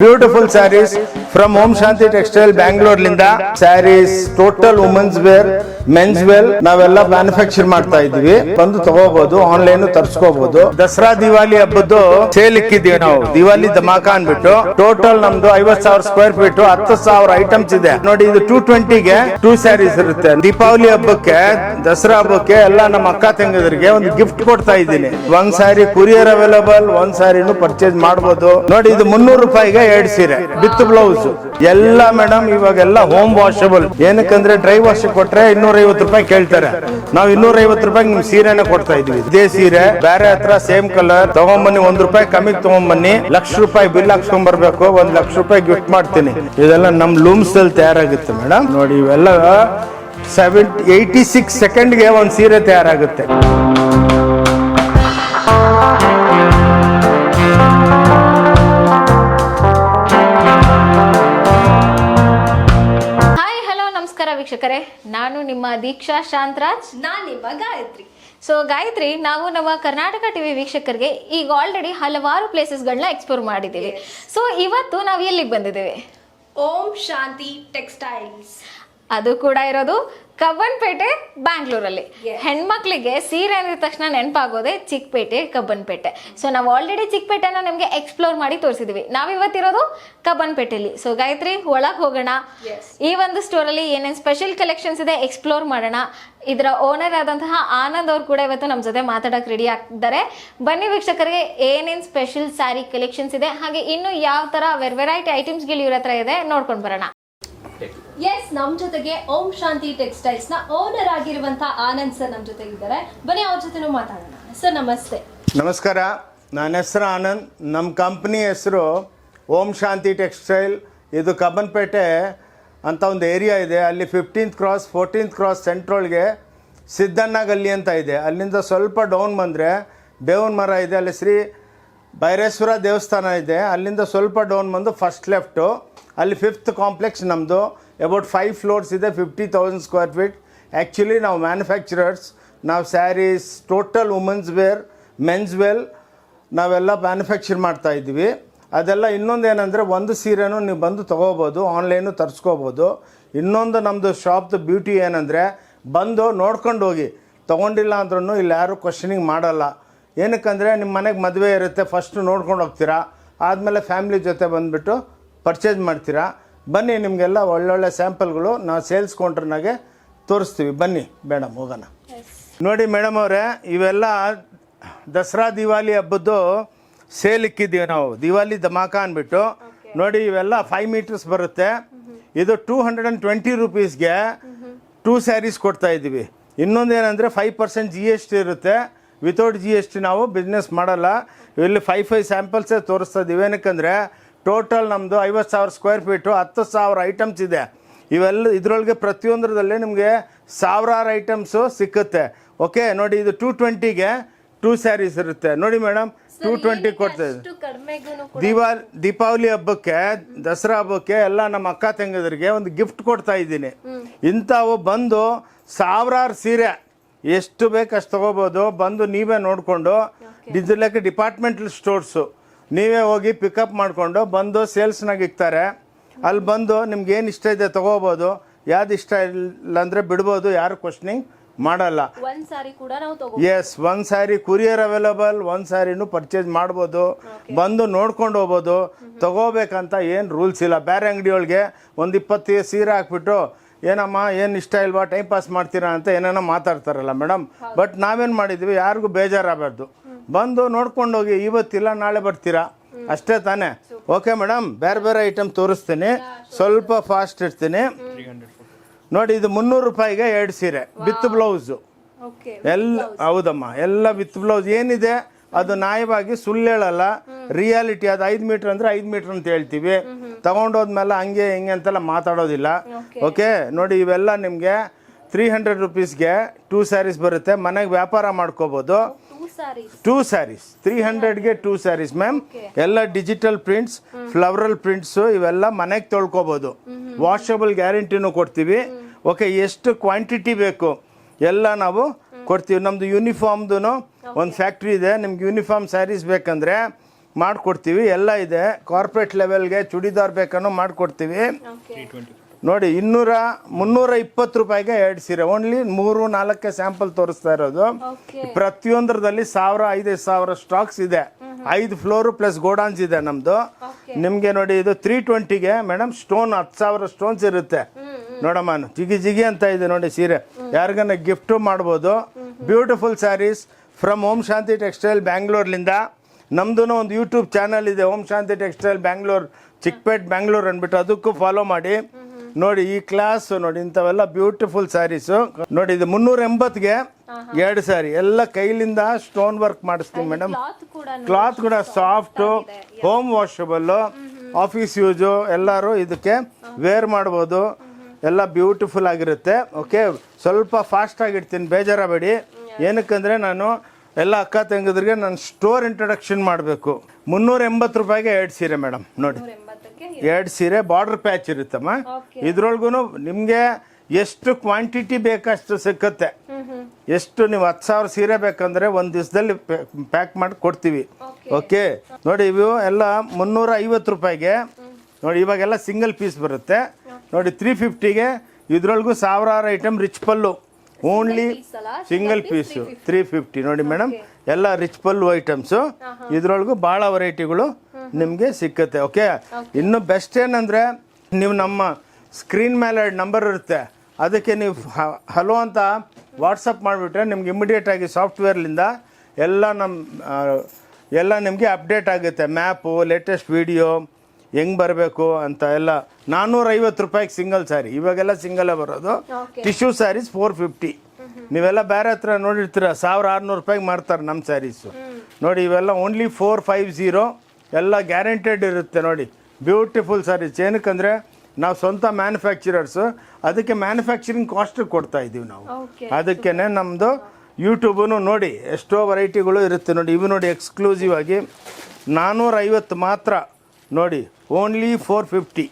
Beautiful sarees from Om Shanti textile ಬ್ಯಾಂಗ್ಳೂರ್ಲಿಂದ sarees total women's wear men's wear ನಾವೆಲ್ಲ manufacture ಮಾಡ್ತಾ ಇದೀವಿ ಬಂದು ತಗೋಬಹುದು ಆನ್ಲೈನ್ ತರ್ಸ್ಕೋಬಹುದು ದಸರಾ ದಿವಾಲಿ ಹಬ್ಬದ್ದು ಸೇಲ್ ಇಕ್ಕಿದೀವಿ ನಾವು. ದಿವಾಲಿ ಧಮಾಕ ಅನ್ಬಿಟ್ಟು ಟೋಟಲ್ ನಮ್ದು ಐವತ್ ಸಾವಿರ ಸ್ಕ್ವೇರ್ ಫೀಟ್ ಹತ್ತು ಸಾವಿರ ಐಟಮ್ಸ್ ಇದೆ. ನೋಡಿ, ಇದು ಟೂ ಟ್ವೆಂಟಿಗೆ ಟೂ ಸ್ಯಾರೀಸ್ ಇರುತ್ತೆ. ದೀಪಾವಳಿ ಹಬ್ಬಕ್ಕೆ, ದಸರಾ ಹಬ್ಬಕ್ಕೆ ಎಲ್ಲ ನಮ್ಮ ಅಕ್ಕ ತಂಗಿದರಿಗೆ ಒಂದು ಗಿಫ್ಟ್ ಕೊಡ್ತಾ ಇದ್ದೀನಿ. ಒಂದ್ ಸ್ಯಾರಿ ಕುರಿಯರ್ ಅವೈಲಬಲ್ ಒಂದ್ ಸ್ಯಾರಿನು ಪರ್ಚೇಸ್ ಮಾಡಬಹುದು ನೋಡಿ, ಇದು ಮುನ್ನೂರು ರೂಪಾಯಿಗೆ ಎರಡ್ ಸೀರೆ. ವಿತ್ ಬ್ಲೌಸ್ ಎಲ್ಲ ಮೇಡಮ್ ಇವಾಗೆಲ್ಲ ಹೋಮ್ ವಾಷಬಲ್ ಏನಕ್ಕಂದ್ರೆ ಡ್ರೈ ವಾಶ್ ಕೊಟ್ರೆ ಇನ್ನೂರೈವತ್ತು ರೂಪಾಯಿ ಕೇಳ್ತಾರೆ. ನಾವು ಇನ್ನೂರೈವತ್ತು ರೂಪಾಯಿ ನಿಮ್ ಸೀರೆನ ಕೊಡ್ತಾ ಇದೀವಿ. ಇದೇ ಸೀರೆ, ಬೇರೆ ಹತ್ರ ಸೇಮ್ ಕಲರ್ ತಗೊಂಬನ್ನಿ, ಒಂದ್ ರೂಪಾಯಿ ಕಮ್ಮಿ ತಗೊಂಬನ್ನಿ. ಲಕ್ಷ ರೂಪಾಯಿ ಬಿಲ್ ಹಾಕ್ಸ್ಕೊಂಡ್ ಬರ್ಬೇಕು ಒಂದ್ ಲಕ್ಷ ರೂಪಾಯಿ ಗಿಫ್ಟ್ ಮಾಡ್ತೀನಿ. ಇದೆಲ್ಲ ನಮ್ ಲೂಮ್ಸ್ ಅಲ್ಲಿ ತಯಾರಾಗುತ್ತೆ ಮೇಡಮ್ ನೋಡಿ, ಇವೆಲ್ಲ ಸೆವೆಂಟಿ ಏಯ್ಟಿ ಸಿಕ್ಸ್ ಸೆಕೆಂಡ್ಗೆ ಒಂದು ಸೀರೆ ತಯಾರಾಗುತ್ತೆ. ವೀಕ್ಷಕರೇ ನಾನು ನಿಮ್ಮ ದೀಕ್ಷಾ ಶಾಂತರಾಜ್. ನಾನು ನಿಮ್ಮ ಗಾಯತ್ರಿ. ಸೊ ಗಾಯತ್ರಿ ನಾವು ನಮ್ಮ ಕರ್ನಾಟಕ ಟಿವಿ ವೀಕ್ಷಕರಿಗೆ ಈಗ ಆಲ್ರೆಡಿ ಹಲವಾರು ಪ್ಲೇಸಸ್ಗಳನ್ನ ಎಕ್ಸ್ಪ್ಲೋರ್ ಮಾಡಿದ್ದೀವಿ. ಸೊ ಇವತ್ತು ನಾವು ಎಲ್ಲಿಗೆ ಬಂದಿದ್ದೇವೆ? ಓಂ ಶಾಂತಿ ಟೆಕ್ಸ್ಟೈಲ್ಸ್. ಅದು ಕೂಡ ಇರೋದು ಕಬ್ಬನ್ಪೇಟೆ ಬ್ಯಾಂಗ್ಳೂರಲ್ಲಿ. ಹೆಣ್ಮಕ್ಳಿಗೆ ಸೀರೆ ಅಂದಿದ ತಕ್ಷಣ ನೆನಪಾಗೋದೆ ಚಿಕ್ಕಪೇಟೆ ಕಬ್ಬನ್ಪೇಟೆ. ಸೊ ನಾವು ಆಲ್ರೆಡಿ ಚಿಕ್ಕಪೇಟೆನ ನಿಮಗೆ ಎಕ್ಸ್ಪ್ಲೋರ್ ಮಾಡಿ ತೋರಿಸಿದ್ವಿ. ನಾವಿವತ್ತಿರೋದು ಕಬ್ಬನ್ಪೇಟೆಯಲ್ಲಿ ಸೊ ಗಾಯತ್ರಿ ಒಳಗೆ ಹೋಗೋಣ. ಈ ಒಂದು ಸ್ಟೋರಲ್ಲಿ ಏನೇನು ಸ್ಪೆಷಲ್ ಕಲೆಕ್ಷನ್ಸ್ ಇದೆ ಎಕ್ಸ್ಪ್ಲೋರ್ ಮಾಡೋಣ. ಇದರ ಓನರ್ ಆದಂತಹ ಆನಂದ್ ಅವ್ರು ಕೂಡ ಇವತ್ತು ನಮ್ಮ ಜೊತೆ ಮಾತಾಡೋಕೆ ರೆಡಿ ಆಗ್ತಿದ್ದಾರೆ ಬನ್ನಿ ವೀಕ್ಷಕರಿಗೆ ಏನೇನು ಸ್ಪೆಷಲ್ ಸ್ಯಾರಿ ಕಲೆಕ್ಷನ್ಸ್ ಇದೆ. ಹಾಗೆ ಇನ್ನು ಯಾವ ಥರ ವೆರ್ ವೆರೈಟಿ ಐಟಮ್ಸ್ಗಳು ಇವ್ರ ಹತ್ರ ಇದೆ ನೋಡ್ಕೊಂಡು ಬರೋಣ. ಎಸ್ ನಮ್ ಜೊತೆಗೆ ಓಂ ಶಾಂತಿ ಟೆಕ್ಸ್ಟೈಲ್ಸ್ನ ಓನರ್ ಆಗಿರುವಂತ ಆನಂದ್ ಸರ್ ನಮ್ ಜೊತೆ ಇದ್ದಾರೆ. ಬನ್ನಿ, ಅವ್ರ ಜೊತೆನೂ ಮಾತಾಡೋಣ. ಸರ್ ನಮಸ್ತೆ. ನಮಸ್ಕಾರ. ನನ್ನ ಹೆಸರು ಆನಂದ್. ನಮ್ಮ ಕಂಪ್ನಿ ಹೆಸರು ಓಂ ಶಾಂತಿ ಟೆಕ್ಸ್ಟೈಲ್. ಇದು ಕಬ್ಬನ್ಪೇಟೆ ಅಂತ ಒಂದು ಏರಿಯಾ ಇದೆ. ಅಲ್ಲಿ ಫಿಫ್ಟೀನ್ತ್ ಕ್ರಾಸ್ ಫೋರ್ಟೀನ್ತ್ ಕ್ರಾಸ್ ಸೆಂಟ್ರೋಲ್ಗೆ ಸಿದ್ದಣ್ಣ ಗಲ್ಲಿ ಅಂತ ಇದೆ. ಅಲ್ಲಿಂದ ಸ್ವಲ್ಪ ಡೌನ್ ಬಂದರೆ ಬೇವನ ಮರ ಇದೆ. ಅಲ್ಲಿ ಶ್ರೀ ಬೈರೇಶ್ವರ ದೇವಸ್ಥಾನ ಇದೆ. ಅಲ್ಲಿಂದ ಸ್ವಲ್ಪ ಡೌನ್ ಬಂದು ಫಸ್ಟ್ ಲೆಫ್ಟು ಅಲ್ಲಿ ಫಿಫ್ತ್ ಕಾಂಪ್ಲೆಕ್ಸ್ ನಮ್ಮದು ಅಬೌಟ್ ಫೈವ್ ಫ್ಲೋರ್ಸ್ ಇದೆ fifty thousand square feet actually ನಾವು ಮ್ಯಾನುಫ್ಯಾಕ್ಚರರ್ಸ್ ನಾವು sarees total women's wear men's wear ನಾವೆಲ್ಲ ಮ್ಯಾನುಫ್ಯಾಕ್ಚರ್ ಮಾಡ್ತಾ ಇದ್ದೀವಿ. ಅದೆಲ್ಲ ಇನ್ನೊಂದು ಏನಂದರೆ ಒಂದು ಸೀರೆನೂ ನೀವು ಬಂದು ತೊಗೋಬೋದು ಆನ್ಲೈನು ತರಿಸ್ಕೋಬೋದು. ಇನ್ನೊಂದು ನಮ್ಮದು ಶಾಪ್ದು ಬ್ಯೂಟಿ ಏನಂದರೆ ಬಂದು ನೋಡ್ಕೊಂಡು ಹೋಗಿ. ತೊಗೊಂಡಿಲ್ಲ ಅಂದ್ರೂ ಇಲ್ಲಿ ಯಾರೂ ಕ್ವಶನಿಂಗ್ ಮಾಡಲ್ಲ. ಏನಕ್ಕಂದರೆ ನಿಮ್ಮ ಮನೆಗೆ ಮದುವೆ ಇರುತ್ತೆ ಫಸ್ಟು ನೋಡ್ಕೊಂಡು ಹೋಗ್ತೀರಾ, ಆದಮೇಲೆ ಫ್ಯಾಮಿಲಿ ಜೊತೆ ಬಂದುಬಿಟ್ಟು ಪರ್ಚೇಸ್ ಮಾಡ್ತೀರಾ. ಬನ್ನಿ ನಿಮಗೆಲ್ಲ ಒಳ್ಳೊಳ್ಳೆ ಸ್ಯಾಂಪಲ್ಗಳು ನಾವು ಸೇಲ್ಸ್ ಕೌಂಟ್ರ್ನಾಗೆ ತೋರಿಸ್ತೀವಿ. ಬನ್ನಿ ಮೇಡಮ್ ಹೋಗೋಣ. ನೋಡಿ ಮೇಡಮ್ ಅವರೇ ಇವೆಲ್ಲ ದಸರಾ ದಿವಾಲಿ ಹಬ್ಬದ್ದು ಸೇಲ್ ಇಕ್ಕಿದ್ದೀವಿ ನಾವು. ದಿವಾಲಿ ಧಮಾಕ ಅಂದ್ಬಿಟ್ಟು. ನೋಡಿ ಇವೆಲ್ಲ ಫೈವ್ ಮೀಟರ್ಸ್ ಬರುತ್ತೆ. ಇದು ಟೂ ಹಂಡ್ರೆಡ್ ಆ್ಯಂಡ್ ಟ್ವೆಂಟಿ ರುಪೀಸ್ಗೆ ಟೂ ಸ್ಯಾರೀಸ್ ಕೊಡ್ತಾ ಇದ್ದೀವಿ. ಇನ್ನೊಂದು ಏನಂದರೆ five percent G S T ಇರುತ್ತೆ. ವಿತೌಟ್ ಜಿ ಎಸ್ ಟಿ ನಾವು ಬಿಸ್ನೆಸ್ ಮಾಡಲ್ಲ. ಇಲ್ಲಿ ಫೈವ್ ಫೈವ್ ಸ್ಯಾಂಪಲ್ಸೇ ತೋರಿಸ್ತಾ ಇದ್ದೀವಿ. ಏನಕ್ಕಂದರೆ ಟೋಟಲ್ ನಮ್ಮದು ಐವತ್ತು ಸಾವಿರ ಸ್ಕ್ವೇರ್ ಫೀಟು ಹತ್ತು ಸಾವಿರ ಐಟಮ್ಸ್ ಇದೆ. ಇವೆಲ್ಲ ಇದರೊಳಗೆ ಪ್ರತಿಯೊಂದರಲ್ಲೇ ನಿಮಗೆ ಸಾವಿರಾರು ಐಟಮ್ಸು ಸಿಕ್ಕುತ್ತೆ. ಓಕೆ ನೋಡಿ ಇದು ಟೂ ಟ್ವೆಂಟಿಗೆ ಟೂ ಸ್ಯಾರೀಸ್ ಇರುತ್ತೆ. ನೋಡಿ ಮೇಡಮ್ ಟೂ ಟ್ವೆಂಟಿ ಕೊಡ್ತಾ ಇದೆ. ಕಡಿಮೆಗೂ ದಿವಾಲ್ ದೀಪಾವಳಿ ಹಬ್ಬಕ್ಕೆ ದಸರಾ ಹಬ್ಬಕ್ಕೆ ಎಲ್ಲ ನಮ್ಮ ಅಕ್ಕ ತಂಗಿದ್ರಿಗೆ ಒಂದು ಗಿಫ್ಟ್ ಕೊಡ್ತಾ ಇದ್ದೀನಿ. ಇಂಥವು ಬಂದು ಸಾವಿರಾರು ಸೀರೆ ಎಷ್ಟು ಬೇಕು ಅಷ್ಟು ತೊಗೋಬೋದು. ಬಂದು ನೀವೇ ನೋಡಿಕೊಂಡು ಡಿಜಿಲಕ್ಕೆ ಡಿಪಾರ್ಟ್ಮೆಂಟಲ್ ಸ್ಟೋರ್ಸು ನೀವೇ ಹೋಗಿ ಪಿಕಪ್ ಮಾಡಿಕೊಂಡು ಬಂದು ಸೇಲ್ಸ್ನಾಗ ಇಕ್ತಾರೆ. ಅಲ್ಲಿ ಬಂದು ನಿಮ್ಗೆ ಏನು ಇಷ್ಟ ಇದೆ ತಗೋಬೋದು ಯಾವ್ದು ಇಷ್ಟ ಇಲ್ಲ ಅಂದರೆ ಬಿಡ್ಬೋದು ಯಾರು ಕ್ವಶ್ನಿಂಗ್ ಮಾಡಲ್ಲ. ಸಾರಿ ಎಸ್ ಒಂದು ಸ್ಯಾರಿ ಕುರಿಯರ್ ಅವೈಲಬಲ್ ಒಂದು ಸ್ಯಾರಿನೂ ಪರ್ಚೇಸ್ ಮಾಡ್ಬೋದು. ಬಂದು ನೋಡ್ಕೊಂಡು ಹೋಗ್ಬೋದು. ತಗೋಬೇಕಂತ ಏನು ರೂಲ್ಸ್ ಇಲ್ಲ. ಬೇರೆ ಅಂಗಡಿಯೊಳಗೆ ಒಂದು ಇಪ್ಪತ್ತು ಸೀರೆ ಹಾಕ್ಬಿಟ್ಟು ಏನಮ್ಮ ಏನು ಇಷ್ಟ ಇಲ್ವಾ ಟೈಮ್ ಪಾಸ್ ಮಾಡ್ತೀರಾ ಅಂತ ಏನೇನೋ ಮಾತಾಡ್ತಾರಲ್ಲ ಮೇಡಮ್ ಬಟ್ ನಾವೇನು ಮಾಡಿದ್ವಿ ಯಾರಿಗೂ ಬೇಜಾರಾಗಬಾರ್ದು. ಬಂದು ನೋಡ್ಕೊಂಡು ಹೋಗಿ ಇವತ್ತಿಲ್ಲ ನಾಳೆ ಬರ್ತೀರಾ? ಅಷ್ಟೇ ತಾನೇ. ಓಕೆ ಮೇಡಮ್ ಬೇರೆ ಬೇರೆ ಐಟಮ್ ತೋರಿಸ್ತೀನಿ. ಸ್ವಲ್ಪ ಫಾಸ್ಟ್ ಇರ್ತೀನಿ ನೋಡಿ ಇದು ಮುನ್ನೂರು ರೂಪಾಯಿಗೆ ಎರಡು ಸೀರೆ. With blouse. ಓಕೆ ಎಲ್ಲ ಹೌದಮ್ಮ. ಎಲ್ಲ ವಿತ್ ಬ್ಲೌಸ್. ಏನಿದೆ? ಅದು ನ್ಯಾಯವಾಗಿ ಸುಳ್ಳು ಹೇಳಲ್ಲ ರಿಯಾಲಿಟಿ ಅದು ಐದು ಮೀಟರ್ ಅಂದ್ರೆ ಐದು ಮೀಟರ್ ಅಂತ ಹೇಳ್ತೀವಿ. ತಗೊಂಡೋದ್ಮೇಲೆ ಹಂಗೆ ಹಿಂಗೆ ಅಂತೆಲ್ಲ ಮಾತಾಡೋದಿಲ್ಲ. ಓಕೆ ನೋಡಿ ಇವೆಲ್ಲ ನಿಮಗೆ ತ್ರೀ ಹಂಡ್ರೆಡ್ ರುಪೀಸ್ಗೆ ಟೂ ಸ್ಯಾರೀಸ್ ಬರುತ್ತೆ. ಮನೆಗೆ ವ್ಯಾಪಾರ ಮಾಡ್ಕೋಬೋದು. ಟೂ ಸ್ಯಾರೀಸ್ ತ್ರೀ ಹಂಡ್ರೆಡ್ಗೆ ಟೂ ಸ್ಯಾರೀಸ್ ಮ್ಯಾಮ್ ಎಲ್ಲ ಡಿಜಿಟಲ್ ಪ್ರಿಂಟ್ಸ್ ಫ್ಲವರಲ್ ಪ್ರಿಂಟ್ಸ್ ಇವೆಲ್ಲ ಮನೆಗೆ ತೊಳ್ಕೊಬೋದು. ವಾಷಬಲ್ ಗ್ಯಾರಂಟಿನೂ ಕೊಡ್ತೀವಿ. ಓಕೆ ಎಷ್ಟು ಕ್ವಾಂಟಿಟಿ ಬೇಕು ಎಲ್ಲ ನಾವು ಕೊಡ್ತೀವಿ. ನಮ್ಮದು ಯೂನಿಫಾರ್ಮ್ದು ಒಂದು ಫ್ಯಾಕ್ಟ್ರಿ ಇದೆ. ನಿಮ್ಗೆ ಯೂನಿಫಾರ್ಮ್ ಸ್ಯಾರೀಸ್ ಬೇಕಂದರೆ ಮಾಡಿಕೊಡ್ತೀವಿ. ಎಲ್ಲ ಇದೆ. ಕಾರ್ಪೊರೇಟ್ ಲೆವೆಲ್ಗೆ ಚೂಡಿದಾರ್ ಬೇಕನ್ನೋ ಮಾಡಿಕೊಡ್ತೀವಿ. ನೋಡಿ ಇನ್ನೂರ ಮುನ್ನೂರ ಇಪ್ಪತ್ತು ರೂಪಾಯಿಗೆ ಎರಡು ಸೀರೆ. ಓನ್ಲಿ ಮೂರು ನಾಲ್ಕು ಸ್ಯಾಂಪಲ್ ತೋರಿಸ್ತಾ ಇರೋದು. ಪ್ರತಿಯೊಂದರಲ್ಲಿ ಸಾವಿರ ಐದೈದು ಸಾವಿರ ಸ್ಟಾಕ್ಸ್ ಇದೆ. ಐದು ಫ್ಲೋರು ಪ್ಲಸ್ ಗೋಡಾನ್ಸ್ ಇದೆ ನಮ್ಮದು ನಿಮಗೆ ನೋಡಿ ಇದು ತ್ರೀ ಟ್ವೆಂಟಿಗೆ ಮೇಡಮ್ ಸ್ಟೋನ್ ಹತ್ತು ಸಾವಿರ ಸ್ಟೋನ್ಸ್ ಇರುತ್ತೆ. ನೋಡಮ್ಮ ಜಿಗಿ ಜಿಗಿ ಅಂತ ಇದೆ ನೋಡಿ ಸೀರೆ. ಯಾರಿಗನ್ನ ಗಿಫ್ಟು ಮಾಡ್ಬೋದು. Beautiful sarees from Om Shanti textile ಬ್ಯಾಂಗ್ಳೂರ್ಲಿಂದ ನಮ್ದು ಒಂದು ಯೂಟ್ಯೂಬ್ ಚಾನಲ್ ಇದೆ ಓಂ ಶಾಂತಿ ಟೆಕ್ಸ್ಟೈಲ್ ಬ್ಯಾಂಗ್ಳೂರ್ ಚಿಕ್ಕಪೇಟ್ ಬ್ಯಾಂಗ್ಳೂರ್ ಅಂದ್ಬಿಟ್ಟು. ಅದಕ್ಕೂ ಫಾಲೋ ಮಾಡಿ. ನೋಡಿ ಈ ಕ್ಲಾಸ್ ನೋಡಿ ಇಂಥವೆಲ್ಲ ಬ್ಯೂಟಿಫುಲ್ ಸ್ಯಾರೀಸು ನೋಡಿ ಇದು ಮುನ್ನೂರ ಎಂಬತ್ಗೆ ಎರಡು ಸ್ಯಾರಿ ಎಲ್ಲ ಕೈಲಿಂದ ಸ್ಟೋನ್ ವರ್ಕ್ ಮಾಡಿಸ್ತೀವಿ ಮೇಡಮ್ ಕ್ಲಾತ್ ಕೂಡ soft home washable office use ಎಲ್ಲರೂ ಇದಕ್ಕೆ ವೇರ್ ಮಾಡ್ಬೋದು. ಎಲ್ಲ ಬ್ಯೂಟಿಫುಲ್ ಆಗಿರುತ್ತೆ. ಓಕೆ ಸ್ವಲ್ಪ ಫಾಸ್ಟ್ ಆಗಿಡ್ತೀನಿ ಬೇಜಾರಬೇಡಿ ಏನಕ್ಕಂದ್ರೆ ನಾನು ಎಲ್ಲ ಅಕ್ಕ ತಂಗಿದ್ರಿಗೆ ನಾನು ಸ್ಟೋರ್ ಇಂಟ್ರೊಡಕ್ಷನ್ ಮಾಡಬೇಕು. ಮುನ್ನೂರ ಎಂಬತ್ತು ರೂಪಾಯಿಗೆ ಎರಡು ಸೀರೆ ಮೇಡಮ್ ನೋಡಿ. ಎರಡು ಸೀರೆ ಬಾರ್ಡರ್ ಪ್ಯಾಚ್ ಇರುತ್ತಮ್ಮ. ಇದ್ರೊಳಗೂ ನಿಮಗೆ ಎಷ್ಟು ಕ್ವಾಂಟಿಟಿ ಬೇಕಷ್ಟು ಸಿಕ್ಕತ್ತೆ. ಎಷ್ಟು ನೀವು ಹತ್ತು ಸಾವಿರ ಸೀರೆ ಬೇಕಂದ್ರೆ ಒಂದು ದಿವಸದಲ್ಲಿ ಪ್ಯಾಕ್ ಮಾಡಿ ಕೊಡ್ತೀವಿ. ಓಕೆ ನೋಡಿ ಇವು ಎಲ್ಲ ಮುನ್ನೂರ ಐವತ್ತು ರೂಪಾಯಿಗೆ. ನೋಡಿ ಇವಾಗೆಲ್ಲ ಸಿಂಗಲ್ ಪೀಸ್ ಬರುತ್ತೆ. ನೋಡಿ ತ್ರೀ ಫಿಫ್ಟಿಗೆ ಇದ್ರೊಳಗೂ ಸಾವಿರಾರು item rich pallu. Only single piece three fifty ನೋಡಿ ಮೇಡಮ್ ಎಲ್ಲ ರಿಚ್ ಪಲ್ಲು ಐಟಮ್ಸು ಇದ್ರೊಳಗೂ ಭಾಳ ವೆರೈಟಿಗಳು ನಿಮಗೆ ಸಿಕ್ಕತ್ತೆ ಓಕೆ ಇನ್ನು ಬೆಸ್ಟ್ ಏನಂದರೆ ನೀವು ನಮ್ಮ ಸ್ಕ್ರೀನ್ ಮೇಲೆ ನಂಬರ್ ಇರುತ್ತೆ. ಅದಕ್ಕೆ ನೀವು ಹಲೋ ಅಂತ ವಾಟ್ಸಪ್ ಮಾಡಿಬಿಟ್ರೆ ನಿಮ್ಗೆ ಇಮಿಡಿಯೇಟ್ ಆಗಿ ಸಾಫ್ಟ್ವೇರ್ಲಿಂದ ಎಲ್ಲ ನಮ್ಮ ಎಲ್ಲ ನಿಮಗೆ ಅಪ್ಡೇಟ್ ಆಗುತ್ತೆ. ಮ್ಯಾಪು ಲೇಟೆಸ್ಟ್ ವಿಡಿಯೋ ಹೆಂಗೆ ಬರಬೇಕು ಅಂತ ಎಲ್ಲ. ನಾನ್ನೂರೈವತ್ತು ರೂಪಾಯಿಗೆ ಸಿಂಗಲ್ ಸ್ಯಾರಿ ಇವಾಗೆಲ್ಲ ಸಿಂಗಲೇ ಬರೋದು. ಟಿಶ್ಯೂ ಸ್ಯಾರೀಸ್ ಫೋರ್ ಫಿಫ್ಟಿ ನೀವೆಲ್ಲ ಬೇರೆ ಹತ್ರ ನೋಡಿರ್ತೀರ ಸಾವಿರ ಆರುನೂರು ರೂಪಾಯಿಗೆ ಮಾಡ್ತಾರೆ ನಮ್ಮ ಸ್ಯಾರೀಸು ನೋಡಿ ಇವೆಲ್ಲ ಓನ್ಲಿ ಫೋರ್ ಫೈವ್ ಝೀರೋ ಎಲ್ಲ ಗ್ಯಾರಂಟೆಡ್ ಇರುತ್ತೆ ನೋಡಿ. ಬ್ಯೂಟಿಫುಲ್ ಸ್ಯಾರೀಸ್ ಏನಕ್ಕಂದರೆ ನಾವು ಸ್ವಂತ ಮ್ಯಾನುಫ್ಯಾಕ್ಚರರ್ಸು ಅದಕ್ಕೆ ಮ್ಯಾನುಫ್ಯಾಕ್ಚರಿಂಗ್ ಕಾಸ್ಟ್ ಕೊಡ್ತಾ ಇದ್ದೀವಿ ನಾವು. ಅದಕ್ಕೇ ನಮ್ಮದು ಯೂಟ್ಯೂಬೂ ನೋಡಿ ಎಷ್ಟೋ ವೆರೈಟಿಗಳು ಇರುತ್ತೆ ನೋಡಿ. ಇವು ನೋಡಿ ಎಕ್ಸ್ಕ್ಲೂಸಿವ್ ಆಗಿ ನಾನ್ನೂರೈವತ್ತು ಮಾತ್ರ ನೋಡಿ only four fifty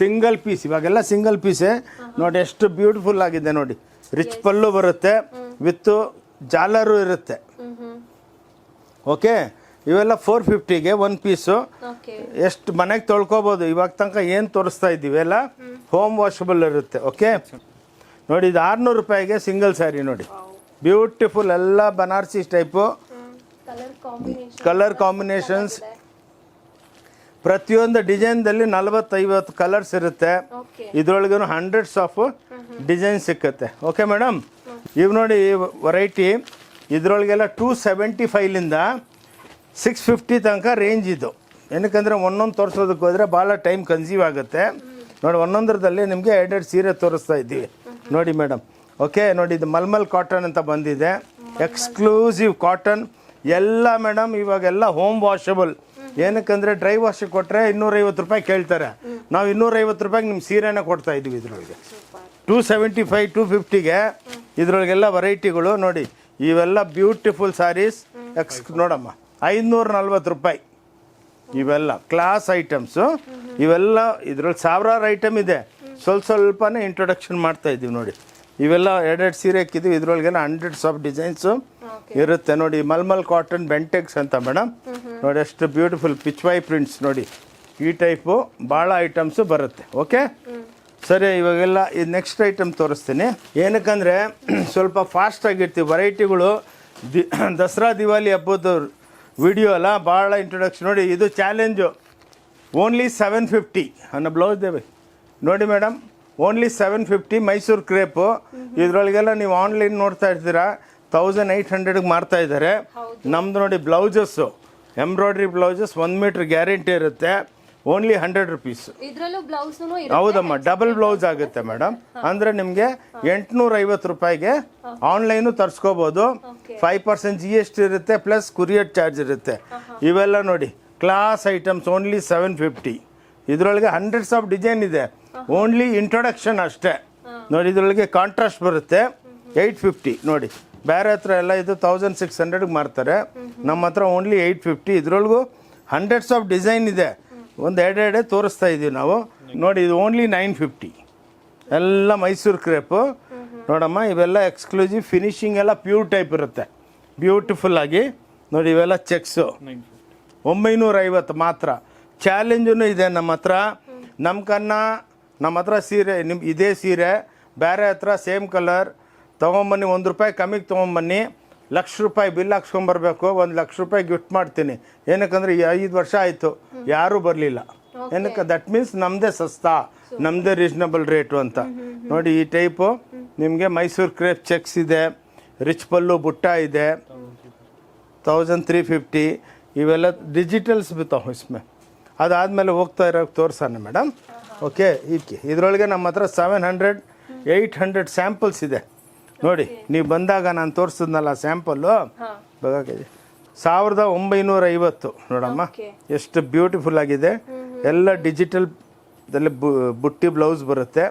single piece ಇವಾಗೆಲ್ಲ ಸಿಂಗಲ್ ಪೀಸೇ ನೋಡಿ ಎಷ್ಟು ಬ್ಯೂಟಿಫುಲ್ ಆಗಿದೆ ನೋಡಿ. ರಿಚ್ ಪಲ್ಲು ಬರುತ್ತೆ ವಿತ್ತು ಜಾಲರು ಇರುತ್ತೆ. ಓಕೆ ಇವೆಲ್ಲ ಫೋರ್ ಫಿಫ್ಟಿಗೆ ಒನ್ ಪೀಸು ಎಷ್ಟು ಮನೆಗೆ ತೊಳ್ಕೊಬೋದು? ಇವಾಗ ತನಕ ಏನು ತೋರಿಸ್ತಾ ಇದ್ದೀವಿ ಎಲ್ಲ? ಹೋಮ್ ವಾಷಬಲ್ ಇರುತ್ತೆ ಓಕೆ ನೋಡಿ ಇದು ಆರುನೂರು ರೂಪಾಯಿಗೆ ಸಿಂಗಲ್ ಸ್ಯಾರಿ ನೋಡಿ. ಬ್ಯೂಟಿಫುಲ್ ಎಲ್ಲ Banarasi type colour combination colour combinations ಪ್ರತಿಯೊಂದು ಡಿಸೈನ್ದಲ್ಲಿ ನಲವತ್ತೈವತ್ತು ಕಲರ್ಸ್ ಇರುತ್ತೆ. ಇದ್ರೊಳಗೂ ಹಂಡ್ರೆಡ್ಸ್ ಆಫ್ ಡಿಸೈನ್ ಸಿಕ್ಕತ್ತೆ. ಓಕೆ ಮೇಡಮ್ ಇವು ನೋಡಿ ವೆರೈಟಿ ಇದರೊಳಗೆಲ್ಲ ಟೂ ಸೆವೆಂಟಿ ಫೈಲಿಂದ ಸಿಕ್ಸ್ ಫಿಫ್ಟಿ ತನಕ ರೇಂಜ್ ಇದು. ಏನಕ್ಕಂದರೆ ಒಂದೊಂದು ತೋರಿಸೋದಕ್ಕೆ ಹೋದರೆ ಭಾಳ ಟೈಮ್ ಕನ್ಸ್ಯೂಮ್ ಆಗುತ್ತೆ. ನೋಡಿ, ಒಂದೊಂದರದಲ್ಲಿ ನಿಮಗೆ ಎರಡೆರಡು ಸೀರೆ ತೋರಿಸ್ತಾ ಇದ್ದೀವಿ. ನೋಡಿ ಮೇಡಮ್ ಓಕೆ ನೋಡಿ, ಇದು ಮಲ್ಮಲ್ ಕಾಟನ್ ಅಂತ ಬಂದಿದೆ. ಎಕ್ಸ್ಕ್ಲೂಸಿವ್ ಕಾಟನ್ ಎಲ್ಲ ಮೇಡಮ್ ಇವಾಗೆಲ್ಲ ಹೋಮ್ ವಾಷಬಲ್ ಏನಕ್ಕಂದರೆ ಡ್ರೈ ವಾಶ್ ಕೊಟ್ಟರೆ ಇನ್ನೂರೈವತ್ತು ರೂಪಾಯಿ ಕೇಳ್ತಾರೆ. ನಾವು ಇನ್ನೂರೈವತ್ತು ರೂಪಾಯಿಗೆ ನಿಮ್ಮ ಸೀರೆನ ಕೊಡ್ತಾ ಇದ್ದೀವಿ ಇದ್ರೊಳಗೆ. ಟೂ ಸೆವೆಂಟಿ ಫೈವ್ ಟೂ ಫಿಫ್ಟಿಗೆ ಇದರೊಳಗೆಲ್ಲ ವೆರೈಟಿಗಳು ನೋಡಿ, ಇವೆಲ್ಲ ಬ್ಯೂಟಿಫುಲ್ ಸ್ಯಾರೀಸ್ ಎಕ್ಸ್ ನೋಡಮ್ಮ. ಐನೂರ ನಲ್ವತ್ತು ರೂಪಾಯಿ. ಇವೆಲ್ಲ ಕ್ಲಾಸ್ ಐಟಮ್ಸು. ಇವೆಲ್ಲ ಇದ್ರಲ್ಲಿ ಸಾವಿರಾರು ಐಟಮ್ ಇದೆ. ಸ್ವಲ್ಪ ಸ್ವಲ್ಪನೇ ಇಂಟ್ರೊಡಕ್ಷನ್ ಮಾಡ್ತಾ ಇದ್ದೀವಿ ನೋಡಿ. ಇವೆಲ್ಲ ಎರಡೆರಡು ಸೀರೆ ಹಾಕಿದ್ವಿ ಇದ್ರೊಳಗೆ ಹಂಡ್ರೆಡ್ಸ್ ಆಫ್ ಡಿಸೈನ್ಸು ಇರುತ್ತೆ ನೋಡಿ. ಮಲ್ಮಲ್ ಕಾಟನ್ ಬೆಂಟೆಕ್ಸ್ ಅಂತ ಮೇಡಮ್. ನೋಡಿ ಅಷ್ಟು ಬ್ಯೂಟಿಫುಲ್ ಪಿಚ್ವೈ ಪ್ರಿಂಟ್ಸ್ ನೋಡಿ. ಈ ಟೈಪು ಭಾಳ ಐಟಮ್ಸು ಬರುತ್ತೆ. ಓಕೆ ಸರಿ ಇವಾಗೆಲ್ಲ ಇದು ನೆಕ್ಸ್ಟ್ ಐಟಮ್ ತೋರಿಸ್ತೀನಿ. ಏನಕ್ಕಂದರೆ ಸ್ವಲ್ಪ ಫಾಸ್ಟಾಗಿರ್ತೀವಿ ವೆರೈಟಿಗಳು ದಿ ದಸರಾ ದಿವಾಲಿ ಹಬ್ಬದ ವಿಡಿಯೋ ಅಲ್ಲ ಭಾಳ ಇಂಟ್ರೊಡಕ್ಷನ್ ನೋಡಿ ಇದು ಚಾಲೆಂಜು ಓನ್ಲಿ ಸೆವೆನ್ ಫಿಫ್ಟಿ ಅನ್ನೋ ಬ್ಲೌಸ್ ದೇವಿ ನೋಡಿ madam only seven fifty Mysuru crepe ಇದರೊಳಗೆಲ್ಲ ನೀವು ಆನ್ಲೈನ್ ನೋಡ್ತಾ ಇರ್ತೀರಾ? ತೌಸಂಡ್ ಏಯ್ಟ್ ಹಂಡ್ರೆಡ್ಗೆ ಮಾರ್ತಾ ಇದ್ದಾರೆ. ನಮ್ದು ನೋಡಿ ಬ್ಲೌಸಸ್ಸು ಎಂಬ್ರಾಯ್ಡ್ರಿ ಬ್ಲೌಸಸ್ ಒಂದು ಮೀಟ್ರ್ ಗ್ಯಾರಂಟಿ ಇರುತ್ತೆ. ಓನ್ಲಿ ಹಂಡ್ರೆಡ್ ರುಪೀಸ್ ಹೌದಮ್ಮ ಡಬಲ್ ಬ್ಲೌಸ್ ಆಗುತ್ತೆ ಮೇಡಮ್ ಅಂದ್ರೆ ನಿಮಗೆ ಎಂಟುನೂರ ಐವತ್ತು ರೂಪಾಯಿಗೆ online ತರಿಸ್ಕೋಬೋದು. Five percent G S T ಇರುತ್ತೆ ಪ್ಲಸ್ ಕುರಿಯರ್ ಚಾರ್ಜ್ ಇರುತ್ತೆ. ಇವೆಲ್ಲ ನೋಡಿ class items only seven fifty ಇದರೊಳಗೆ ಹಂಡ್ರೆಡ್ಸ್ ಆಫ್ ಡಿಸೈನ್ ಇದೆ. ಓನ್ಲಿ ಇಂಟ್ರೊಡಕ್ಷನ್ ಅಷ್ಟೇ. ನೋಡಿ ಇದರೊಳಗೆ ಕಾಂಟ್ರಾಸ್ಟ್ ಬರುತ್ತೆ. ಏಯ್ಟ್ ಫಿಫ್ಟಿ ನೋಡಿ. ಬೇರೆ ಹತ್ರ ಎಲ್ಲ ಇದು ತೌಸಂಡ್ ಸಿಕ್ಸ್ ಹಂಡ್ರೆಡ್ಗೆ ಮಾರ್ತಾರೆ. ನಮ್ಮ ಹತ್ರ ಓನ್ಲಿ ಏಯ್ಟ್ ಫಿಫ್ಟಿ ಇದರೊಳಗೂ ಹಂಡ್ರೆಡ್ಸ್ ಆಫ್ ಡಿಸೈನ್ ಇದೆ. ಒಂದು ಎರಡೆರಡೆ ತೋರಿಸ್ತಾ ಇದ್ದೀವಿ ನಾವು. ನೋಡಿ, ಇದು ಓನ್ಲಿ ನೈನ್ ಫಿಫ್ಟಿ ಎಲ್ಲ ಮೈಸೂರು ಕ್ರೇಪು ನೋಡಮ್ಮ, ಇವೆಲ್ಲ ಎಕ್ಸ್ಕ್ಲೂಸಿವ್ ಫಿನಿಶಿಂಗ್ ಎಲ್ಲ ಪ್ಯೂರ್ ಟೈಪ್ ಇರುತ್ತೆ. ಬ್ಯೂಟಿಫುಲ್ ಆಗಿ. ನೋಡಿ, ಇವೆಲ್ಲ ಚೆಕ್ಸು ಒಂಬೈನೂರ ಐವತ್ತು ಮಾತ್ರ. ಚಾಲೆಂಜೂ ಇದೆ ನಮ್ಮ ಹತ್ರ. ನಮ್ಮ ಕನ್ನ, ನಮ್ಮ ಹತ್ರ ಸೀರೆ ನಿಮ್ಮ ಇದೇ ಸೀರೆ. ಬೇರೆ ಹತ್ರ ಸೇಮ್ ಕಲರ್ ತೊಗೊಂಬನ್ನಿ, ಒಂದು ರೂಪಾಯಿ ಕಮ್ಮಿಗೆ ತೊಗೊಂಬನ್ನಿ. ಲಕ್ಷ ರೂಪಾಯಿ ಬಿಲ್ ಹಾಕ್ಸ್ಕೊಂಬರ್ಬೇಕು ಒಂದು ಲಕ್ಷ ರೂಪಾಯಿ ಗಿಫ್ಟ್ ಮಾಡ್ತೀನಿ. ಏನಕ್ಕಂದ್ರೆ ಈ ಐದು ವರ್ಷ ಆಯಿತು ಯಾರೂ ಬರಲಿಲ್ಲ. ಏನಕ್ಕೆ? ದಟ್ ಮೀನ್ಸ್ ನಮ್ಮದೇ ಸಸ್ತಾ ನಮ್ಮದೇ ರೀಸನಬಲ್ ರೇಟು ಅಂತ. ನೋಡಿ ಈ ಟೈಪು ನಿಮಗೆ ಮೈಸೂರು ಕ್ರೇಪ್ ಚೆಕ್ಸ್ ಇದೆ ರಿಚ್ ಪಲ್ಲು ಬುಟ್ಟ ಇದೆ ತೌಸಂಡ್ ತ್ರೀ ಫಿಫ್ಟಿ ಇವೆಲ್ಲ ಡಿಜಿಟಲ್ಸ್ ಬಿತ್ತಾವೆ ಇಸ್ಮೆ ಅದಾದಮೇಲೆ ಹೋಗ್ತಾ ಇರೋ ತೋರಿಸೋಣ ಮೇಡಮ್. ಓಕೆ ಈಕೆ. ಇದರೊಳಗೆ ನಮ್ಮ ಹತ್ರ seven hundred eight hundred samples ಇದೆ. ನೋಡಿ ನೀವು ಬಂದಾಗ ನಾನು ತೋರಿಸಿದ್ನಲ್ಲ ಸ್ಯಾಂಪಲ್ಲು ಬೇಕಾಗಿದೆ ಸಾವಿರದ ಒಂಬೈನೂರ ಐವತ್ತು ನೋಡಮ್ಮ ಎಷ್ಟು ಬ್ಯೂಟಿಫುಲ್ ಆಗಿದೆ. ಎಲ್ಲ ಡಿಜಿಟಲ್ ಬುಟ್ಟಿ ಬ್ಲೌಸ್ ಬರುತ್ತೆ.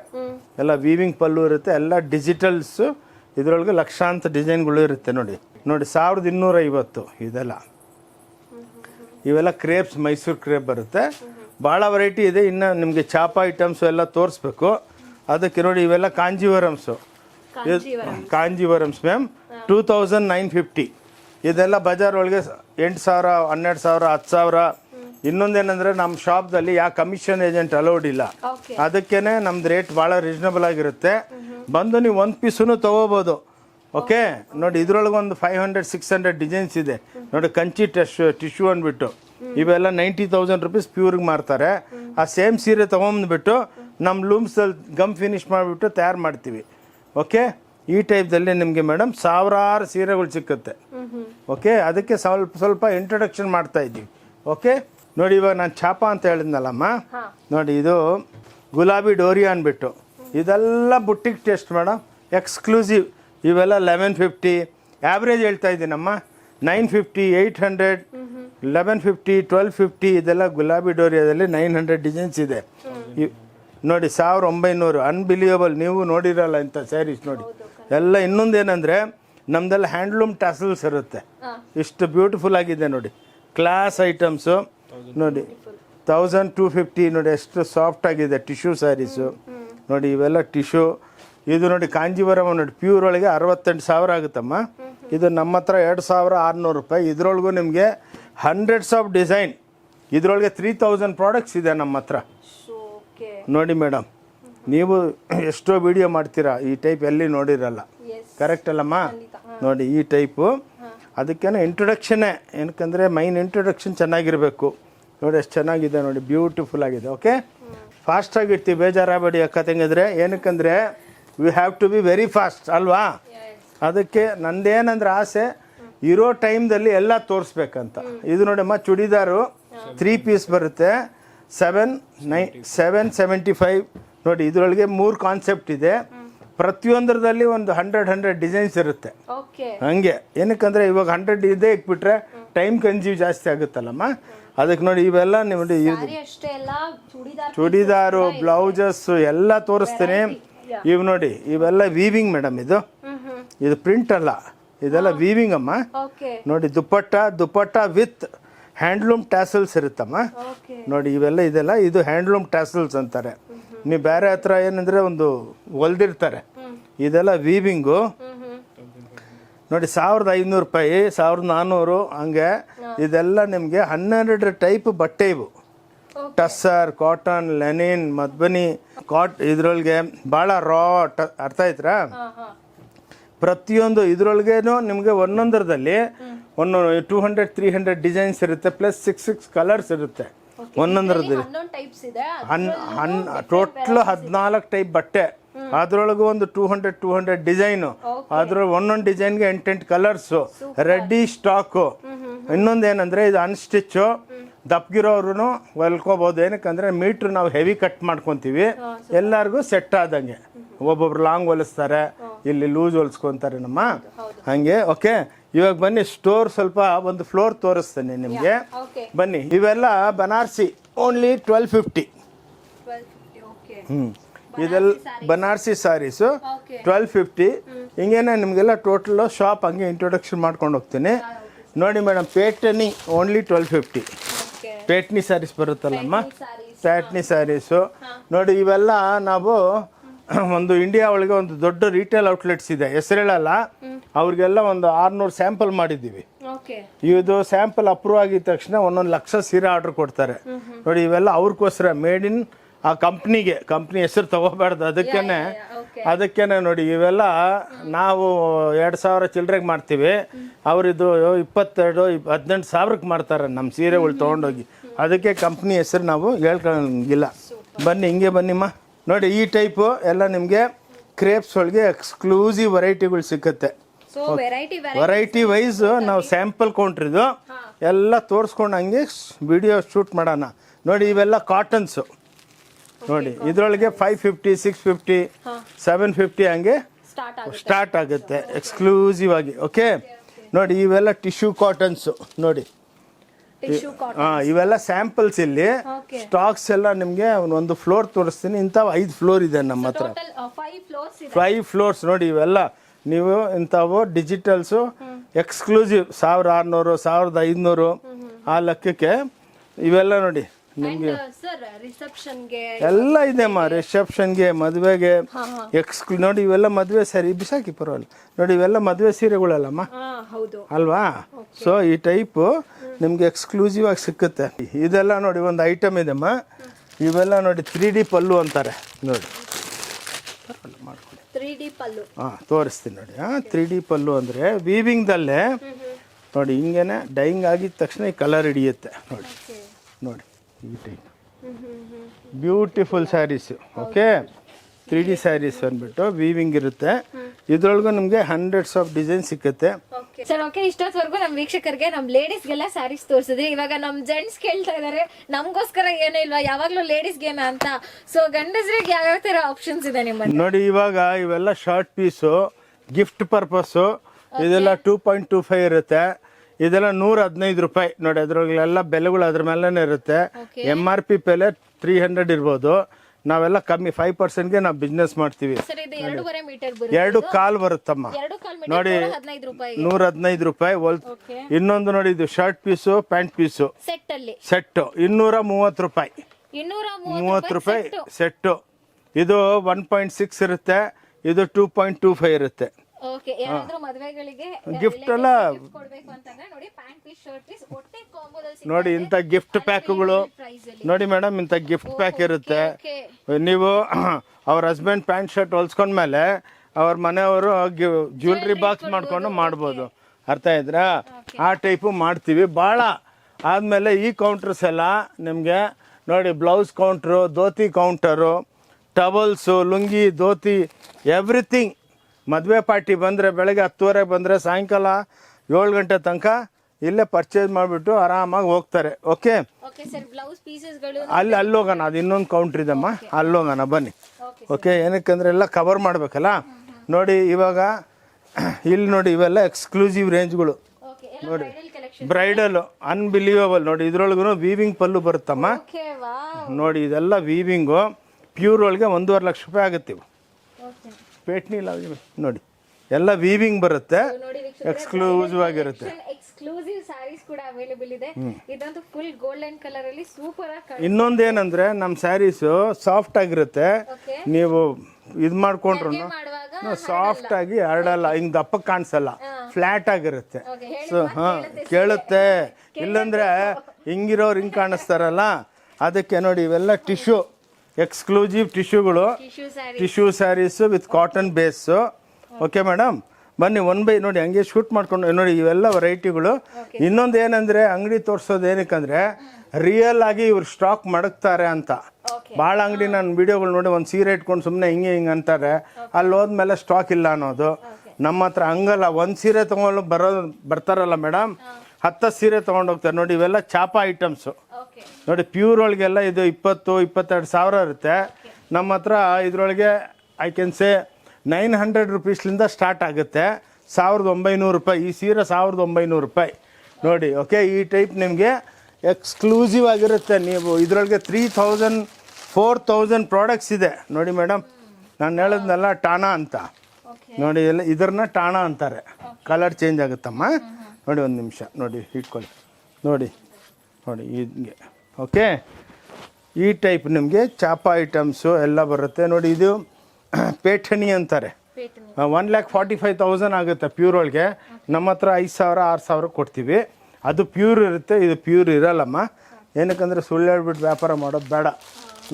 ಎಲ್ಲ ವೀವಿಂಗ್ ಪಲ್ಲು ಇರುತ್ತೆ. ಎಲ್ಲ ಡಿಜಿಟಲ್ಸು ಇದರೊಳಗೆ ಲಕ್ಷಾಂತ ಡಿಸೈನ್ಗಳು ಇರುತ್ತೆ ನೋಡಿ. ನೋಡಿ ಸಾವಿರದ ಇನ್ನೂರ ಐವತ್ತು ಇದೆಲ್ಲ ಇವೆಲ್ಲ ಕ್ರೇಪ್ಸ್ ಮೈಸೂರು ಕ್ರೇಪ್ ಬರುತ್ತೆ. ಭಾಳ ವೆರೈಟಿ ಇದೆ. ಇನ್ನು ನಿಮಗೆ ಚಾಪ ಐಟಮ್ಸು ಎಲ್ಲ ತೋರಿಸ್ಬೇಕು. ಅದಕ್ಕೆ ನೋಡಿ ಇವೆಲ್ಲ Kanjeevarams Kanjeevarams ma'am two thousand nine fifty. ಇದೆಲ್ಲ ಬಜಾರ್ ಒಳಗೆ ಎಂಟು ಸಾವಿರ ಹನ್ನೆರಡು ಸಾವಿರ ಹತ್ತು ಸಾವಿರ ಇನ್ನೊಂದೇನೆಂದರೆ ನಮ್ಮ ಶಾಪ್ದಲ್ಲಿ ಯಾವ ಕಮಿಷನ್ ಏಜೆಂಟ್ ಅಲೌಡ್ ಇಲ್ಲ. ಅದಕ್ಕೇನೆ ನಮ್ದು ರೇಟ್ ಭಾಳ ರೀಸನಬಲ್ ಆಗಿರುತ್ತೆ. ಬಂದು ನೀವು ಒಂದು ಪೀಸೂ ತೊಗೋಬೋದು. ಓಕೆ? ನೋಡಿ ಇದ್ರೊಳಗೆ ಒಂದು five hundred six hundred designs ಇದೆ. ನೋಡಿ ಕಂಚಿ ಟೆಶ್ ಟಿಶ್ಯೂ ಅಂದ್ಬಿಟ್ಟು. ಇವೆಲ್ಲ ನೈಂಟಿ ತೌಸಂಡ್ ರುಪೀಸ್ ಪ್ಯೂರ್ಗೆ ಮಾರ್ತಾರೆ. ಆ ಸೇಮ್ ಸೀರೆ ತೊಗೊಂಬಂದ್ಬಿಟ್ಟು ನಮ್ಮ ಲೂಮ್ಸಲ್ಲಿ ಗಮ್ ಫಿನಿಶ್ ಮಾಡಿಬಿಟ್ಟು ತಯಾರು ಮಾಡ್ತೀವಿ. ಓಕೆ? ಈ ಟೈಪ್ದಲ್ಲಿ ನಿಮಗೆ ಮೇಡಮ್ ಸಾವಿರಾರು ಸೀರೆಗಳು ಸಿಕ್ಕುತ್ತೆ. ಓಕೆ? ಅದಕ್ಕೆ ಸ್ವಲ್ಪ ಸ್ವಲ್ಪ ಇಂಟ್ರೊಡಕ್ಷನ್ ಮಾಡ್ತಾ ಇದ್ದೀವಿ. ಓಕೆ? ನೋಡಿ ಇವಾಗ ನಾನು ಛಾಪ ಅಂತ ಹೇಳಿದ್ನಲ್ಲಮ್ಮ? ನೋಡಿ ಇದು ಗುಲಾಬಿ ಡೋರಿ ಅಂದ್ಬಿಟ್ಟು ಇದೆಲ್ಲ ಬುಟ್ಟಿಗೆ ಟೆಸ್ಟ್ ಮೇಡಮ್ ಎಕ್ಸ್ಕ್ಲೂಸಿವ್ ಇವೆಲ್ಲ ಲೆವೆನ್ ಫಿಫ್ಟಿ. ಆ್ಯಾವ್ರೇಜ್ ಹೇಳ್ತಾ ಇದ್ದೀನಮ್ಮ. Nine fifty eight hundred. Eleven fifty twelve fifty ಇದೆಲ್ಲ ಗುಲಾಬಿ ಡೋರಿಯಾದಲ್ಲಿ ನೈನ್ ಹಂಡ್ರೆಡ್ ಡಿಸೈನ್ಸ್ ಇದೆ. ನೋಡಿ ಸಾವಿರ ಒಂಬೈನೂರು ಅನ್ಬಿಲಿಯಬಲ್ ನೀವು ನೋಡಿರಲ್ಲ ಇಂಥ ಸ್ಯಾರೀಸ್ ನೋಡಿ. ಎಲ್ಲ ಇನ್ನೊಂದು ಏನಂದರೆ ನಮ್ಮದೆಲ್ಲ ಹ್ಯಾಂಡ್ಲೂಮ್ ಟ್ಯಾಸಲ್ಸ್ ಇರುತ್ತೆ. ಇಷ್ಟು ಬ್ಯೂಟಿಫುಲ್ ಆಗಿದೆ ನೋಡಿ. ಕ್ಲಾಸ್ ಐಟಮ್ಸು ನೋಡಿ. ತೌಸಂಡ್ ಟೂ ಫಿಫ್ಟಿ ನೋಡಿ ಎಷ್ಟು ಸಾಫ್ಟ್ ಆಗಿದೆ ಟಿಶ್ಯೂ ಸ್ಯಾರೀಸು ನೋಡಿ ಇವೆಲ್ಲ ಟಿಶ್ಯೂ ಇದು ನೋಡಿ ಕಾಂಜೀವರಂ ನೋಡಿ. ಪ್ಯೂರ್ ಒಳಗೆ ಅರವತ್ತೆಂಟು ಸಾವಿರ ಆಗುತ್ತಮ್ಮ. ಇದು ನಮ್ಮ ಹತ್ರ ಎರಡು ಸಾವಿರ ಆರುನೂರು ರೂಪಾಯಿ. ಇದರೊಳಗೂ ನಿಮಗೆ ಹಂಡ್ರೆಡ್ಸ್ ಆಫ್ ಡಿಸೈನ್ ಇದರೊಳಗೆ ತ್ರೀ ತೌಸಂಡ್ ಪ್ರಾಡಕ್ಟ್ಸ್ ಇದೆ ನಮ್ಮ ಹತ್ರ. ನೋಡಿ ಮೇಡಮ್ ನೀವು ಎಷ್ಟೋ ವಿಡಿಯೋ ಮಾಡ್ತೀರಾ ಈ ಟೈಪ್ ಎಲ್ಲಿ ನೋಡಿರಲ್ಲ. ಕರೆಕ್ಟ್ ಅಲ್ಲಮ್ಮ? ನೋಡಿ ಈ ಟೈಪು ಅದಕ್ಕೇನೆ ಇಂಟ್ರೊಡಕ್ಷನ್ನೇ ಏನಕ್ಕಂದರೆ ಮೈನ್ ಇಂಟ್ರೊಡಕ್ಷನ್ ಚೆನ್ನಾಗಿರಬೇಕು. ನೋಡಿ ಎಷ್ಟು ಚೆನ್ನಾಗಿದೆ ನೋಡಿ ಬ್ಯೂಟಿಫುಲ್ ಆಗಿದೆ ಓಕೆ ಫಾಸ್ಟಾಗಿ ಇಡ್ತೀವಿ ಬೇಜಾರಾಗಬೇಡಿ ಅಕ್ಕ ತಂಗಿದ್ರೆ. ಏನಕ್ಕಂದರೆ we have to be very fast ಅಲ್ವಾ? ಅದಕ್ಕೆ ನಂದೇನಂದ್ರೆ ಆಸೆ ಇರೋ ಟೈಮ್ದಲ್ಲಿ ಎಲ್ಲ ತೋರಿಸ್ಬೇಕಂತ. ಇದು ನೋಡಮ್ಮ ಚೂಡಿದಾರು ತ್ರೀ ಪೀಸ್ ಬರುತ್ತೆ. Seven nine seven seventy five ನೋಡಿ ಇದರೊಳಗೆ ಮೂರು ಕಾನ್ಸೆಪ್ಟ್ ಇದೆ. ಪ್ರತಿಯೊಂದರಲ್ಲಿ ಒಂದು ಹಂಡ್ರೆಡ್ ಹಂಡ್ರೆಡ್ ಡಿಸೈನ್ಸ್ ಇರುತ್ತೆ. ಹಂಗೆ. ಏನಕ್ಕಂದ್ರೆ ಇವಾಗ ಹಂಡ್ರೆಡ್ ಇದೇ ಇಕ್ಬಿಟ್ರೆ ಟೈಮ್ ಕನ್ಸ್ಯೂಮ್ ಜಾಸ್ತಿ ಆಗುತ್ತಲ್ಲಮ್ಮ? ಅದಕ್ಕೆ ನೋಡಿ ಇವೆಲ್ಲ ನೋಡಿ ಚೂಡಿದಾರ್ ಬ್ಲೌಸಸ್ ಎಲ್ಲ ತೋರಿಸ್ತೀನಿ. ಇವು ನೋಡಿ ಇವೆಲ್ಲ ವೀವಿಂಗ್ ಮೇಡಮ್ ಇದು. ಇದು ಪ್ರಿಂಟ್ ಅಲ್ಲ. ಇದೆಲ್ಲ ವೀವಿಂಗ್ ಅಮ್ಮ. ನೋಡಿ dupatta dupatta with handloom tassels ಇರುತ್ತಮ್ಮ? ನೋಡಿ ಇವೆಲ್ಲ ಇದೆಲ್ಲ ಇದು ಹ್ಯಾಂಡ್ಲೂಮ್ ಟ್ಯಾಸಲ್ಸ್ ಅಂತಾರೆ. ನೀವು ಬೇರೆ ಹತ್ರ ಏನಂದ್ರೆ ಒಂದು ಹೊಲ್ದಿರ್ತಾರೆ. ಇದೆಲ್ಲ ವೀವಿಂಗು ನೋಡಿ ಸಾವಿರದ ಐನೂರು ರೂಪಾಯಿ ಸಾವಿರದ ನಾನ್ನೂರು ಹಂಗೆ. ಇದೆಲ್ಲ ನಿಮಗೆ ಹನ್ನೆರಡು ಟೈಪ್ ಬಟ್ಟೆ ಇವು. ಟಸ್ಸರ್ ಕಾಟನ್ ಲೆನಿನ್ ಮದ್ಬನಿ ಕಾಟ್ ಇದ್ರೊಳಗೆ ಭಾಳ ರಾ ಟ ಅರ್ಥ ಆಯ್ತಾ ಹಾ. ಪ್ರತಿಯೊಂದು ಇದರೊಳಗೇನು ನಿಮಗೆ ಒಂದೊಂದರದಲ್ಲಿ ಒಂದು two hundred three hundred designs ಇರುತ್ತೆ ಪ್ಲಸ್ ಸಿಕ್ಸ್ ಸಿಕ್ಸ್ ಕಲರ್ಸ್ ಇರುತ್ತೆ. ಒಂದೊಂದರದಲ್ಲಿ ಹನ್ ಹನ್ ಟೋಟಲ್ ಹದಿನಾಲ್ಕು ಟೈಪ್ ಬಟ್ಟೆ. ಅದ್ರೊಳಗೆ ಒಂದು two hundred two hundred design ಅದ್ರೊಳಗೆ ಒಂದೊಂದು ಡಿಸೈನ್ಗೆ ಎಂಟೆಂಟು ಕಲರ್ಸು ರೆಡಿ ಸ್ಟಾಕು ಇನ್ನೊಂದು ಏನಂದರೆ ಇದು ಅನ್ಸ್ಟಿಚ್ಚು ದಪ್ಪಗಿರೋರು ಹೊಲ್ಕೋಬೋದು. ಏನಕ್ಕಂದ್ರೆ ಮೀಟ್ರ್ ನಾವು ಹೆವಿ ಕಟ್ ಮಾಡ್ಕೊತೀವಿ. ಎಲ್ಲರಿಗೂ ಸೆಟ್ ಆದಂಗೆ. ಒಬ್ಬೊಬ್ರು ಲಾಂಗ್ ಹೊಲಿಸ್ತಾರೆ. ಇಲ್ಲಿ ಲೂಸ್ ಹೊಲಿಸ್ಕೊತಾರೆ ನಮ್ಮ. ಹಂಗೆ ಓಕೆ ಇವಾಗ ಬನ್ನಿ ಸ್ಟೋರ್ ಸ್ವಲ್ಪ ಒಂದು ಫ್ಲೋರ್ ತೋರಿಸ್ತೇನೆ ನಿಮಗೆ. ಬನ್ನಿ ಇವೆಲ್ಲ ಬನಾರಸಿ ಓನ್ಲಿ ಟ್ವೆಲ್ ಫಿಫ್ಟಿ ಹ್ಞೂ ಇದೆಲ್ಲ Banarasi sarees okay twelve fifty ಹಿಂಗೇನೆ ನಿಮಗೆಲ್ಲ ಟೋಟಲ್ ಶಾಪ್ ಹಂಗೆ ಇಂಟ್ರೊಡಕ್ಷನ್ ಮಾಡ್ಕೊಂಡು ಹೋಗ್ತೀನಿ. ನೋಡಿ madam Paithani only twelve fifty Paithani sarees ಬರುತ್ತಲ್ಲಮ್ಮ? ಪ್ಯಾಟ್ನಿ saris ನೋಡಿ ಇವೆಲ್ಲ ನಾವು ಒಂದು ಇಂಡಿಯಾ ಒಳಗೆ ಒಂದು ದೊಡ್ಡ ರಿಟೇಲ್ ಔಟ್ಲೆಟ್ಸ್ ಇದೆ. ಹೆಸರೇಳಲ್ಲ ಅವ್ರಿಗೆಲ್ಲ ಒಂದು ಆರ್ನೂರು ಸ್ಯಾಂಪಲ್ ಮಾಡಿದ್ದೀವಿ. ಇದು ಸ್ಯಾಂಪಲ್ ಅಪ್ರೂವ್ ಆಗಿದ ತಕ್ಷಣ ಒಂದೊಂದು ಲಕ್ಷ ಸೀರೆ ಆರ್ಡರ್ ಕೊಡ್ತಾರೆ. ನೋಡಿ ಇವೆಲ್ಲ ಅವ್ರಿಗೋಸ್ಕರ ಮೇಡ್ ಇನ್ ಆ ಕಂಪ್ನಿಗೆ ಕಂಪ್ನಿ ಹೆಸರು ತಗೋಬಾರ್ದು. ಅದಕ್ಕೇನೆ ಅದಕ್ಕೇನೆ ನೋಡಿ ಇವೆಲ್ಲ ನಾವು ಎರಡು ಸಾವಿರ ಚಿಲ್ಲರೆಗೆ ಮಾಡ್ತೀವಿ. ಅವರಿದು ಇಪ್ಪತ್ತೆರಡು ಇಪ್- ಹದಿನೆಂಟು ಸಾವಿರಕ್ಕೆ ಮಾಡ್ತಾರೆ ನಮ್ಮ ಸೀರೆಗಳು ತೊಗೊಂಡೋಗಿ. ಅದಕ್ಕೆ ಕಂಪ್ನಿ ಹೆಸರು ನಾವು ಹೇಳ್ಕೊಳಂಗಿಲ್ಲ. ಬನ್ನಿ ಹಿಂಗೆ ಬನ್ನಿಮ್ಮ. ನೋಡಿ ಈ ಟೈಪು ಎಲ್ಲ ನಿಮಗೆ ಕ್ರೇಪ್ಸ್ ಒಳಗೆ ಎಕ್ಸ್ಕ್ಲೂಸಿವ್ ವೆರೈಟಿಗಳು ಸಿಕ್ಕುತ್ತೆ. ವೆರೈಟಿ ವೈಸ್ ನಾವು ಸ್ಯಾಂಪಲ್ ಕೊಂಡ್ರಿದ್ದು ಎಲ್ಲ ತೋರಿಸ್ಕೊಂಡು ಹಂಗೆ ವಿಡಿಯೋ ಶೂಟ್ ಮಾಡೋಣ. ನೋಡಿ ಇವೆಲ್ಲ ಕಾಟನ್ಸು ನೋಡಿ ಇದರೊಳಗೆ five fifty six fifty seven fifty ಹಂಗೆ ಸ್ಟಾರ್ಟ್ ಆಗುತ್ತೆ. ಎಕ್ಸ್ಕ್ಲೂಸಿವ್ ಆಗಿ ಓಕೆ ನೋಡಿ ಇವೆಲ್ಲ ಟಿಶ್ಯೂ ಕಾಟನ್ಸು ನೋಡಿ. ಹಾಂ ಇವೆಲ್ಲ ಸ್ಯಾಂಪಲ್ಸ್ ಇಲ್ಲಿ. ಸ್ಟಾಕ್ಸ್ ಎಲ್ಲ ನಿಮಗೆ ಒಂದು ಫ್ಲೋರ್ ತೋರಿಸ್ತೀನಿ. ಇಂಥವು ಐದು ಫ್ಲೋರ್ ಇದೆ ನಮ್ಮ ಹತ್ರ. ಫೈವ್ ಫ್ಲೋರ್ಸ್ ಫ್ಲೋರ್ಸ್ ನೋಡಿ ಇವೆಲ್ಲ. ನೀವು ಇಂಥವು ಡಿಜಿಟಲ್ಸು ಎಕ್ಸ್ಕ್ಲೂಸಿವ್ ಸಾವಿರ ಆರುನೂರು ಸಾವಿರದ ಐದುನೂರು ಆ ಲೆಕ್ಕಕ್ಕೆ ಇವೆಲ್ಲ ನೋಡಿ. ಸರ್ ರಿಸೆಪ್ಷನ್ಗೆ ಎಲ್ಲ ಇದೆಮ್ಮ ರಿಸೆಪ್ಷನ್ಗೆ ಮದುವೆಗೆ ಎಕ್ಸ್ಕ್ಲೂ ನೋಡಿ ಇವೆಲ್ಲ ಮದುವೆ ಸರಿ ಬಿಸಾಕಿ ಪರವಾಗಿಲ್ಲ. ನೋಡಿ ಇವೆಲ್ಲ ಮದುವೆ ಸೀರೆಗಳಲ್ಲಮ್ಮ ಅಲ್ವಾ? ಸೊ ಈ ಟೈಪು ನಿಮ್ಗೆ ಎಕ್ಸ್ಕ್ಲೂಸಿವ್ ಆಗಿ ಸಿಕ್ಕುತ್ತೆ. ಇದೆಲ್ಲ ನೋಡಿ ಒಂದು ಐಟಮ್ ಇದೆಮ್ಮ ಇವೆಲ್ಲ ನೋಡಿ ತ್ರೀ ಡಿ ಪಲ್ಲು ಅಂತಾರೆ. ನೋಡಿ. ಮಾಡ್ಕೊಳ್ಳಿ. ಹಾಂ ತೋರಿಸ್ತೀನಿ ನೋಡಿ. ಹಾಂ ತ್ರೀ ಡಿ ಪಲ್ಲು ಅಂದರೆ ವೀವಿಂಗ್ದಲ್ಲೇ ನೋಡಿ ಹಿಂಗೇನೆ ಡೈಯಿಂಗ್ ಆಗಿದ ತಕ್ಷಣ ಈ ಕಲರ್ ಹಿಡಿಯುತ್ತೆ. ನೋಡಿ. ನೋಡಿ. ಈ type beautiful sarees okay three D sarees ಅಂದ್ಬಿಟ್ಟು ವೀವಿಂಗ್ ಇರುತ್ತೆ. ಇದ್ರೊಳಗೂ ನಿಮಗೆ ಹಂಡ್ರೆಡ್ಸ್ ಆಫ್ ಡಿಸೈನ್ ಸಿಕ್ಕುತ್ತೆ. ಸರ್ ಓಕೆ ಇಷ್ಟೊತ್ತವರೆಗೂ ನಮ್ಮ ವೀಕ್ಷಕರಿಗೆ ನಮ್ಮ ಲೇಡೀಸ್ಗೆಲ್ಲ ಸ್ಯಾರೀಸ್ ತೋರಿಸಿದ್ರಿ ಇವಾಗ ನಮ್ಮ ಜೆಂಟ್ಸ್ ಕೇಳ್ತಾ ಇದ್ದಾರೆ ನಮಗೋಸ್ಕರ ಏನೂ ಇಲ್ವಾ? ಯಾವಾಗ್ಲೂ ಲೇಡೀಸ್ಗೇನ ಅಂತ. ಸೊ ಗಂಡಸ್ರಿಗೆ ಯಾವ್ಯಾವ ಥರ ಆಪ್ಷನ್ಸ್ ಇದೆ ನಿಮ್ಮ ನೋಡಿ ಇವಾಗ ಇವೆಲ್ಲ ಶಾರ್ಟ್ ಪೀಸು ಗಿಫ್ಟ್ ಪರ್ಪಸ್ಸು ಇದೆಲ್ಲ ಟೂ ಪಾಯಿಂಟ್ ಟೂ ಫೈವ್ ಇರುತ್ತೆ. ಇದೆಲ್ಲ ನೂರ ಹದಿನೈದು ರೂಪಾಯಿ. ನೋಡಿ ಅದ್ರೊಳಗೆಲ್ಲ ಬೆಲೆಗಳು ಅದ್ರ ಮೇಲೇ ಇರುತ್ತೆ. ಎಂ ಆರ್ ಪಿ ಬೆಲೆ ತ್ರೀ ಹಂಡ್ರೆಡ್ ಇರ್ಬೋದು. ನಾವೆಲ್ಲ ಕಮ್ಮಿ ಫೈವ್ ಪರ್ಸೆಂಟ್ಗೆ ನಾವು ಬಿಸ್ನೆಸ್ ಮಾಡ್ತೀವಿ. ಎರಡು ಕಾಲ್ ಬರುತ್ತಮ್ಮ. ನೋಡಿ ನೂರ ಹದಿನೈದು ರೂಪಾಯಿ. ಇನ್ನೊಂದು ನೋಡಿ ಇದು shirt piece pant piece set ಇನ್ನೂರ ಮೂವತ್ತು ರೂಪಾಯಿ. ಮೂವತ್ತು ರೂಪಾಯಿ ಸೆಟ್ಟು ಇದು ಒನ್ ಪಾಯಿಂಟ್ ಸಿಕ್ಸ್ ಇರುತ್ತೆ. ಇದು ಟೂ ಪಾಯಿಂಟ್ ಟೂ ಫೈವ್ ಇರುತ್ತೆ. ಓಕೆ ಯಾರಾದ್ರೂ ಮದುವೆಗಳಿಗೆ ಗಿಫ್ಟ್ ಎಲ್ಲ ಕೊಡ್ಬೇಕು ಅಂತಂದ್ರೆ ನೋಡಿ ಪ್ಯಾಂಟ್ ಪೀಸ್ ಶರ್ಟ್ ಪೀಸ್ ಒಟ್ಟೆ ಕಾಂಬೋದಲ್ಲಿ ನೋಡಿ ಇಂಥ ಗಿಫ್ಟ್ ಪ್ಯಾಕ್ಗಳು ನೋಡಿ ಮೇಡಮ್ ಇಂಥ ಗಿಫ್ಟ್ ಪ್ಯಾಕ್ ಇರುತ್ತೆ. ನೀವು ಅವ್ರ ಹಸ್ಬೆಂಡ್ ಪ್ಯಾಂಟ್ ಶರ್ಟ್ ಹೊಲ್ಸ್ಕೊಂಡ್ಮೇಲೆ ಅವ್ರ ಮನೆಯವರು ಜ್ಯುವೆಲ್ರಿ ಬಾಕ್ಸ್ ಮಾಡ್ಕೊಂಡು ಮಾಡ್ಬೋದು. ಅರ್ಥ ಇದ್ರಾ ಆ ಟೈಪು ಮಾಡ್ತೀವಿ. ಭಾಳ ಆದಮೇಲೆ ಈ ಕೌಂಟರ್ಸ್ ಎಲ್ಲ ನಿಮಗೆ ನೋಡಿ blouse counter dhoti counter towels lungi dhoti everything ಮದುವೆ ಪಾರ್ಟಿ ಬಂದರೆ ಬೆಳಗ್ಗೆ ಹತ್ತುವರೆಗೆ ಬಂದರೆ ಸಾಯಂಕಾಲ ಏಳು ಗಂಟೆ ತನಕ ಇಲ್ಲೇ ಪರ್ಚೇಸ್ ಮಾಡಿಬಿಟ್ಟು ಆರಾಮಾಗಿ ಹೋಗ್ತಾರೆ. ಓಕೆ ಅಲ್ಲಿ ಅಲ್ಲಿ ಹೋಗೋಣ. ಅದು ಇನ್ನೊಂದು ಕೌಂಟ್ರ್ ಇದಮ್ಮ. ಅಲ್ಲಿ ಹೋಗೋಣ. ಬನ್ನಿ. ಓಕೆ ಏನಕ್ಕಂದ್ರೆ ಎಲ್ಲ ಕವರ್ ಮಾಡಬೇಕಲ್ಲ? ನೋಡಿ ಇವಾಗ ಇಲ್ಲಿ ನೋಡಿ ಇವೆಲ್ಲ ಎಕ್ಸ್ಕ್ಲೂಸಿವ್ ರೇಂಜ್ಗಳು ನೋಡಿ. ಬ್ರೈಡಲ್ ಅನ್ಬಿಲೀವಬಲ್ ನೋಡಿ ಇದ್ರೊಳಗೂ ವೀವಿಂಗ್ ಪಲ್ಲು ಬರುತ್ತಮ್ಮ. ನೋಡಿ ಇದೆಲ್ಲ ವೀವಿಂಗು ಪ್ಯೂರ್ ಒಳಗೆ ಒಂದೂವರೆ ಲಕ್ಷ ರೂಪಾಯಿ ಆಗುತ್ತೆ ಪೇಟ್ನಿ ಇಲ್ಲ. ನೋಡಿ. ಎಲ್ಲ ವೀವಿಂಗ್ ಬರುತ್ತೆ ಎಕ್ಸ್ಕ್ಲೂಸಿವ್ ಆಗಿರುತ್ತೆ. ಎಕ್ಸ್ಕ್ಲೂಸಿವ್ ಸ್ಯಾರೀಸ್ ಕೂಡ ಅವೈಲೇಬಲ್ ಇದೆ. ಇದಂತೂ ಫುಲ್ ಗೋಲ್ಡನ್ ಕಲರ್ ಅಲ್ಲಿ ಸೂಪರ್ ಆಗಿ ಇನ್ನೊಂದೇನಂದ್ರೆ ನಮ್ಮ ಸ್ಯಾರೀಸು ಸಾಫ್ಟ್ ಆಗಿರುತ್ತೆ. ನೀವು ಇದು ಮಾಡ್ಕೊಂಡ್ರು ಸಾಫ್ಟ್ ಆಗಿ ಹರಡಲ್ಲ ಹಿಂಗ್ ದಪ್ಪ ಕಾಣಿಸಲ್ಲ. ಫ್ಲಾಟ್ ಆಗಿರುತ್ತೆ. ಸೊ ಹಾ ಕೇಳುತ್ತೆ ಇಲ್ಲಂದ್ರೆ ಹಿಂಗಿರೋರು ಹಿಂಗ್ ಕಾಣಿಸ್ತಾರಲ್ಲ ಅದಕ್ಕೆ ನೋಡಿ ಇವೆಲ್ಲ tissue exclusive ಟಿಶ್ಯೂಗಳು tissue saree tissue sarees with cotton base okay madam ಬನ್ನಿ ಒನ್ ಬೈ ನೋಡಿ ಹಂಗೆ ಶೂಟ್ ಮಾಡ್ಕೊಂಡು ನೋಡಿ ಇವೆಲ್ಲ ವೆರೈಟಿಗಳು ಇನ್ನೊಂದು ಏನಂದ್ರೆ ಅಂಗಡಿ ತೋರಿಸೋದು ಏನಕ್ಕಂದ್ರೆ ರಿಯಲ್ ಆಗಿ ಇವ್ರು ಸ್ಟಾಕ್ ಮಡಗ್ತಾರೆ ಅಂತ. ಭಾಳ ಅಂಗಡಿ ನಾನು ವಿಡಿಯೋಗಳು ನೋಡಿ ಒಂದು ಸೀರೆ ಇಟ್ಕೊಂಡು ಸುಮ್ಮನೆ ಹಿಂಗೆ ಹಿಂಗೆ ಅಂತಾರೆ. ಅಲ್ಲಿ ಹೋದ್ಮೇಲೆ ಸ್ಟಾಕ್ ಇಲ್ಲ ಅನ್ನೋದು. ನಮ್ಮ ಹತ್ರ ಹಂಗಲ್ಲ ಒಂದು ಸೀರೆ ತೊಗೊಂಡು ಬರೋ ಬರ್ತಾರಲ್ಲ ಮೇಡಮ್ ಹತ್ತು ಸೀರೆ ತೊಗೊಂಡೋಗ್ತಾರೆ ನೋಡಿ ಇವೆಲ್ಲ ಚಾಪ ಐಟಮ್ಸು ನೋಡಿ ಪ್ಯೂರ್ ಒಳಗೆಲ್ಲ ಇದು ಇಪ್ಪತ್ತು ಇಪ್ಪತ್ತೆರಡು ಸಾವಿರ ಇರುತ್ತೆ. ನಮ್ಮ ಹತ್ರ ಇದರೊಳಗೆ I can say nine hundred ರುಪೀಸ್ಲಿಂದ start ಆಗುತ್ತೆ. ಸಾವಿರದ ಒಂಬೈನೂರು ರೂಪಾಯಿ. ಈ ಸೀರೆ ಸಾವಿರದ ಒಂಬೈನೂರು ರೂಪಾಯಿ. ನೋಡಿ ಓಕೆ ಈ ಟೈಪ್ ನಿಮಗೆ ಎಕ್ಸ್ಕ್ಲೂಸಿವ್ ಆಗಿರುತ್ತೆ. ನೀವು ಇದರೊಳಗೆ three thousand four thousand products ಇದೆ. ನೋಡಿ ಮೇಡಮ್ ನಾನು ಹೇಳಿದ್ನಲ್ಲ ಟಾಣಾ ಅಂತ. ನೋಡಿ ಎಲ್ಲ ಇದ್ರನ್ನ ಟಾಣ ಅಂತಾರೆ. ಕಲರ್ ಚೇಂಜ್ ಆಗುತ್ತಮ್ಮ. ನೋಡಿ ಒಂದು ನಿಮಿಷ. ನೋಡಿ ಇಟ್ಕೊಳ್ಳಿ. ನೋಡಿ. ನೋಡಿ ಹೀಗೆ. ಓಕೆ ಈ ಟೈಪ್ ನಿಮಗೆ ಚಾಪ ಐಟಮ್ಸು ಎಲ್ಲ ಬರುತ್ತೆ. ನೋಡಿ ಇದು ಪೇಠಣಿ ಅಂತಾರೆ. One lakh forty five thousand ಆಗುತ್ತೆ ಪ್ಯೂರ್ ಒಳಗೆ. ನಮ್ಮ ಹತ್ರ ಐದು ಸಾವಿರ ಆರು ಸಾವಿರ ಕೊಡ್ತೀವಿ. ಅದು ಪ್ಯೂರ್ ಇರುತ್ತೆ ಇದು ಪ್ಯೂರ್ ಇರಲ್ಲಮ್ಮ. ಏನಕ್ಕಂದರೆ ಸುಳ್ಳು ಹೇಳ್ಬಿಟ್ಟು ವ್ಯಾಪಾರ ಮಾಡೋದು ಬೇಡ.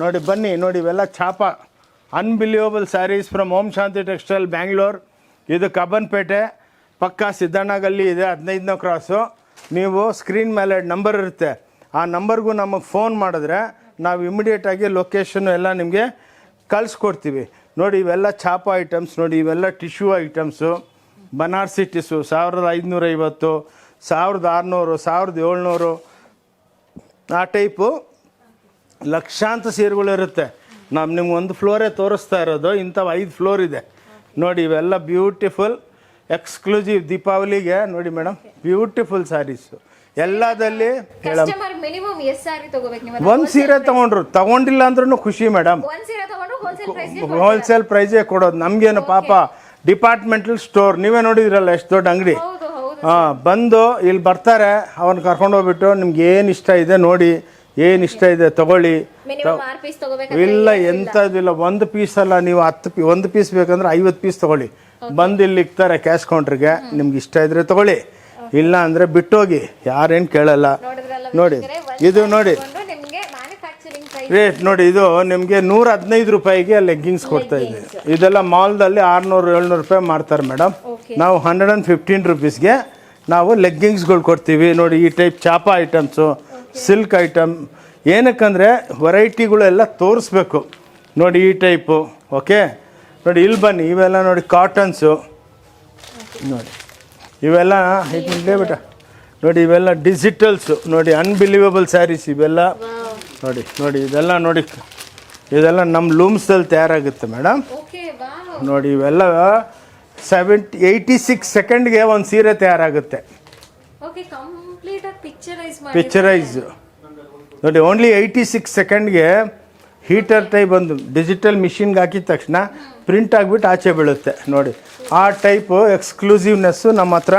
ನೋಡಿ ಬನ್ನಿ ನೋಡಿ ಇವೆಲ್ಲ ಚಾಪ. Unbelievable sarees from Om Shanti textile Bangalore ಇದು ಕಬ್ಬನ್ಪೇಟೆ. ಪಕ್ಕ ಸಿದ್ದಣ್ಣ ಗಲ್ಲಿ ಇದೆ ಹದಿನೈದನೇ ಕ್ರಾಸು ನೀವು ಸ್ಕ್ರೀನ್ ಮೇಲೆ ನಂಬರ್ ಇರುತ್ತೆ. ಆ ನಂಬರ್ಗೂ ನಮಗೆ ಫೋನ್ ಮಾಡಿದ್ರೆ ನಾವು ಇಮಿಡಿಯೇಟಾಗಿ ಲೊಕೇಶನ್ ಎಲ್ಲ ನಿಮಗೆ ಕಳಿಸ್ಕೊಡ್ತೀವಿ. ನೋಡಿ ಇವೆಲ್ಲ ಛಾಪ ಐಟಮ್ಸ್ ನೋಡಿ ಇವೆಲ್ಲ ಟಿಶ್ಯೂ ಐಟಮ್ಸು ಬನಾರಸಿ ಟಿಶ್ಯೂ ಸಾವಿರದ ಐದುನೂರೈವತ್ತು ಸಾವಿರದ ಆರುನೂರು, ಸಾವಿರದ ಏಳ್ನೂರು, ಆ ಟೈಪು ಲಕ್ಷಾಂತರ ಸೀರೆಗಳಿರುತ್ತೆ ನಾವು ನಿಮ್ಗೆ ಒಂದು ಫ್ಲೋರೇ ತೋರಿಸ್ತಾ ಇರೋದು, ಇಂಥವು ಐದು ಫ್ಲೋರ್ ಇದೆ. ನೋಡಿ ಇವೆಲ್ಲ ಬ್ಯೂಟಿಫುಲ್ ಎಕ್ಸ್ಕ್ಲೂಸಿವ್ ದೀಪಾವಳಿಗೆ ನೋಡಿ ಮೇಡಮ್ ಬ್ಯೂಟಿಫುಲ್ ಸ್ಯಾರೀಸು ಎಲ್ಲದಲ್ಲಿ ಹೇಳಮ್. ಕಸ್ಟಮರ್ ಮಿನಿಮಮ್ ಎಷ್ಟ್ ಸಾರಿ ತಗೋಬೇಕು ನೀವು ಒಂದು ಸೀರೆ ತಗೊಂಡ್ರು ತಗೊಂಡಿಲ್ಲ ಅಂದ್ರೂ ಖುಷಿ ಮೇಡಮ್ ಒಂದ್ ಸೀರೆ ಹೋಲ್ಸೇಲ್ ಪ್ರೈಸ್ ಹೋಲ್ಸೇಲ್ ಪ್ರೈಸೇ ಕೊಡೋದು ನಮಗೇನು ಪಾಪ ಡಿಪಾರ್ಟ್ಮೆಂಟಲ್ ಸ್ಟೋರ್ ನೀವೇ ನೋಡಿದ್ರಲ್ಲ ಎಷ್ಟು ದೊಡ್ಡ ಅಂಗಡಿ. ಹೌದು ಹೌದು. ಹಾಂ ಬಂದು ಇಲ್ಲಿ ಬರ್ತಾರೆ ಅವನ್ ಕರ್ಕೊಂಡು ಹೋಗ್ಬಿಟ್ಟು ನಿಮ್ಗೆ ಏನು ಇಷ್ಟ ಇದೆ ನೋಡಿ ಏನು ಇಷ್ಟ ಇದೆ ತಗೊಳ್ಳಿ. ಮಿನಿಮಮ್ ಆರ್ ಪೀಸ್ ತಗೋಬೇಕು ಇಲ್ಲ ಒಂದು ಪೀಸ್ ಅಲ್ಲ ನೀವು ಹತ್ತು ಪೀ ಒಂದು ಪೀಸ್ ಬೇಕಂದ್ರೆ ಐವತ್ತು ಪೀಸ್ ತಗೊಳ್ಳಿ. ಬಂದು ಇಲ್ಲಿ ಇಕ್ತಾರೆ ಕ್ಯಾಶ್ ಕೌಂಟ್ರಿಗೆ ನಿಮ್ಗೆ ಇಷ್ಟ ಇದ್ರೆ ತಗೊಳ್ಳಿ. ಇಲ್ಲ ಅಂದರೆ ಬಿಟ್ಟೋಗಿ. ಯಾರೇನು ಕೇಳಲ್ಲ. ನೋಡಿ ಇದು ನೋಡಿ. ರೇಟ್ ನೋಡಿ ಇದು ನಿಮಗೆ ನೂರ ಹದಿನೈದು ರೂಪಾಯಿಗೆ ಲೆಗ್ಗಿಂಗ್ಸ್ ಕೊಡ್ತಾ ಇದೆ. ಇದೆಲ್ಲ ಮಾಲ್ದಲ್ಲಿ ಆರುನೂರು ಏಳ್ನೂರು ರೂಪಾಯಿ ಮಾಡ್ತಾರೆ ಮೇಡಮ್ ನಾವು ಹಂಡ್ರೆಡ್ ಆ್ಯಂಡ್ ಫಿಫ್ಟೀನ್ ರುಪೀಸ್ಗೆ ನಾವು ಲೆಗ್ಗಿಂಗ್ಸ್ಗಳು ಕೊಡ್ತೀವಿ. ನೋಡಿ ಈ ಟೈಪ್ ಚಾಪ ಐಟಮ್ಸು ಸಿಲ್ಕ್ ಐಟಮ್ ಏನಕ್ಕಂದರೆ ವೆರೈಟಿಗಳೆಲ್ಲ ತೋರಿಸ್ಬೇಕು. ನೋಡಿ ಈ ಟೈಪು ಓಕೆ ನೋಡಿ ಇಲ್ಲಿ ಬನ್ನಿ ಇವೆಲ್ಲ ನೋಡಿ ಕಾಟನ್ಸು ನೋಡಿ ಇವೆಲ್ಲ ಇಲ್ಲೇ ಬೇಟ ನೋಡಿ ಇವೆಲ್ಲ ಡಿಜಿಟಲ್ಸು ನೋಡಿ ಅನ್ಬಿಲೀವಬಲ್ ಸ್ಯಾರೀಸ್ ಇವೆಲ್ಲ. ನೋಡಿ ನೋಡಿ ಇದೆಲ್ಲ ನೋಡಿ ಇದೆಲ್ಲ ನಮ್ಮ ಲೂಮ್ಸಲ್ಲಿ ತಯಾರಾಗುತ್ತೆ ಮೇಡಮ್ ನೋಡಿ ಇವೆಲ್ಲ ಸೆವೆಂಟಿ ಏಯ್ಟಿ ಸಿಕ್ಸ್ ಸೆಕೆಂಡ್ಗೆ ಒಂದು ಸೀರೆ ತಯಾರಾಗುತ್ತೆ. ಪಿಕ್ಚರೈಸ್ ನೋಡಿ ಓನ್ಲಿ ಏಯ್ಟಿ ಸಿಕ್ಸ್ ಸೆಕೆಂಡ್ಗೆ ಹೀಟರ್ ಟೈಪ್ ಬಂದು ಡಿಜಿಟಲ್ ಮಿಷಿನ್ಗೆ ಹಾಕಿದ ತಕ್ಷಣ ಪ್ರಿಂಟ್ ಆಗಿಬಿಟ್ಟು ಆಚೆ ಬೀಳುತ್ತೆ, ನೋಡಿ. ಆ ಟೈಪು ಎಕ್ಸ್ಕ್ಲೂಸಿವ್ನೆಸ್ಸು ನಮ್ಮ ಹತ್ರ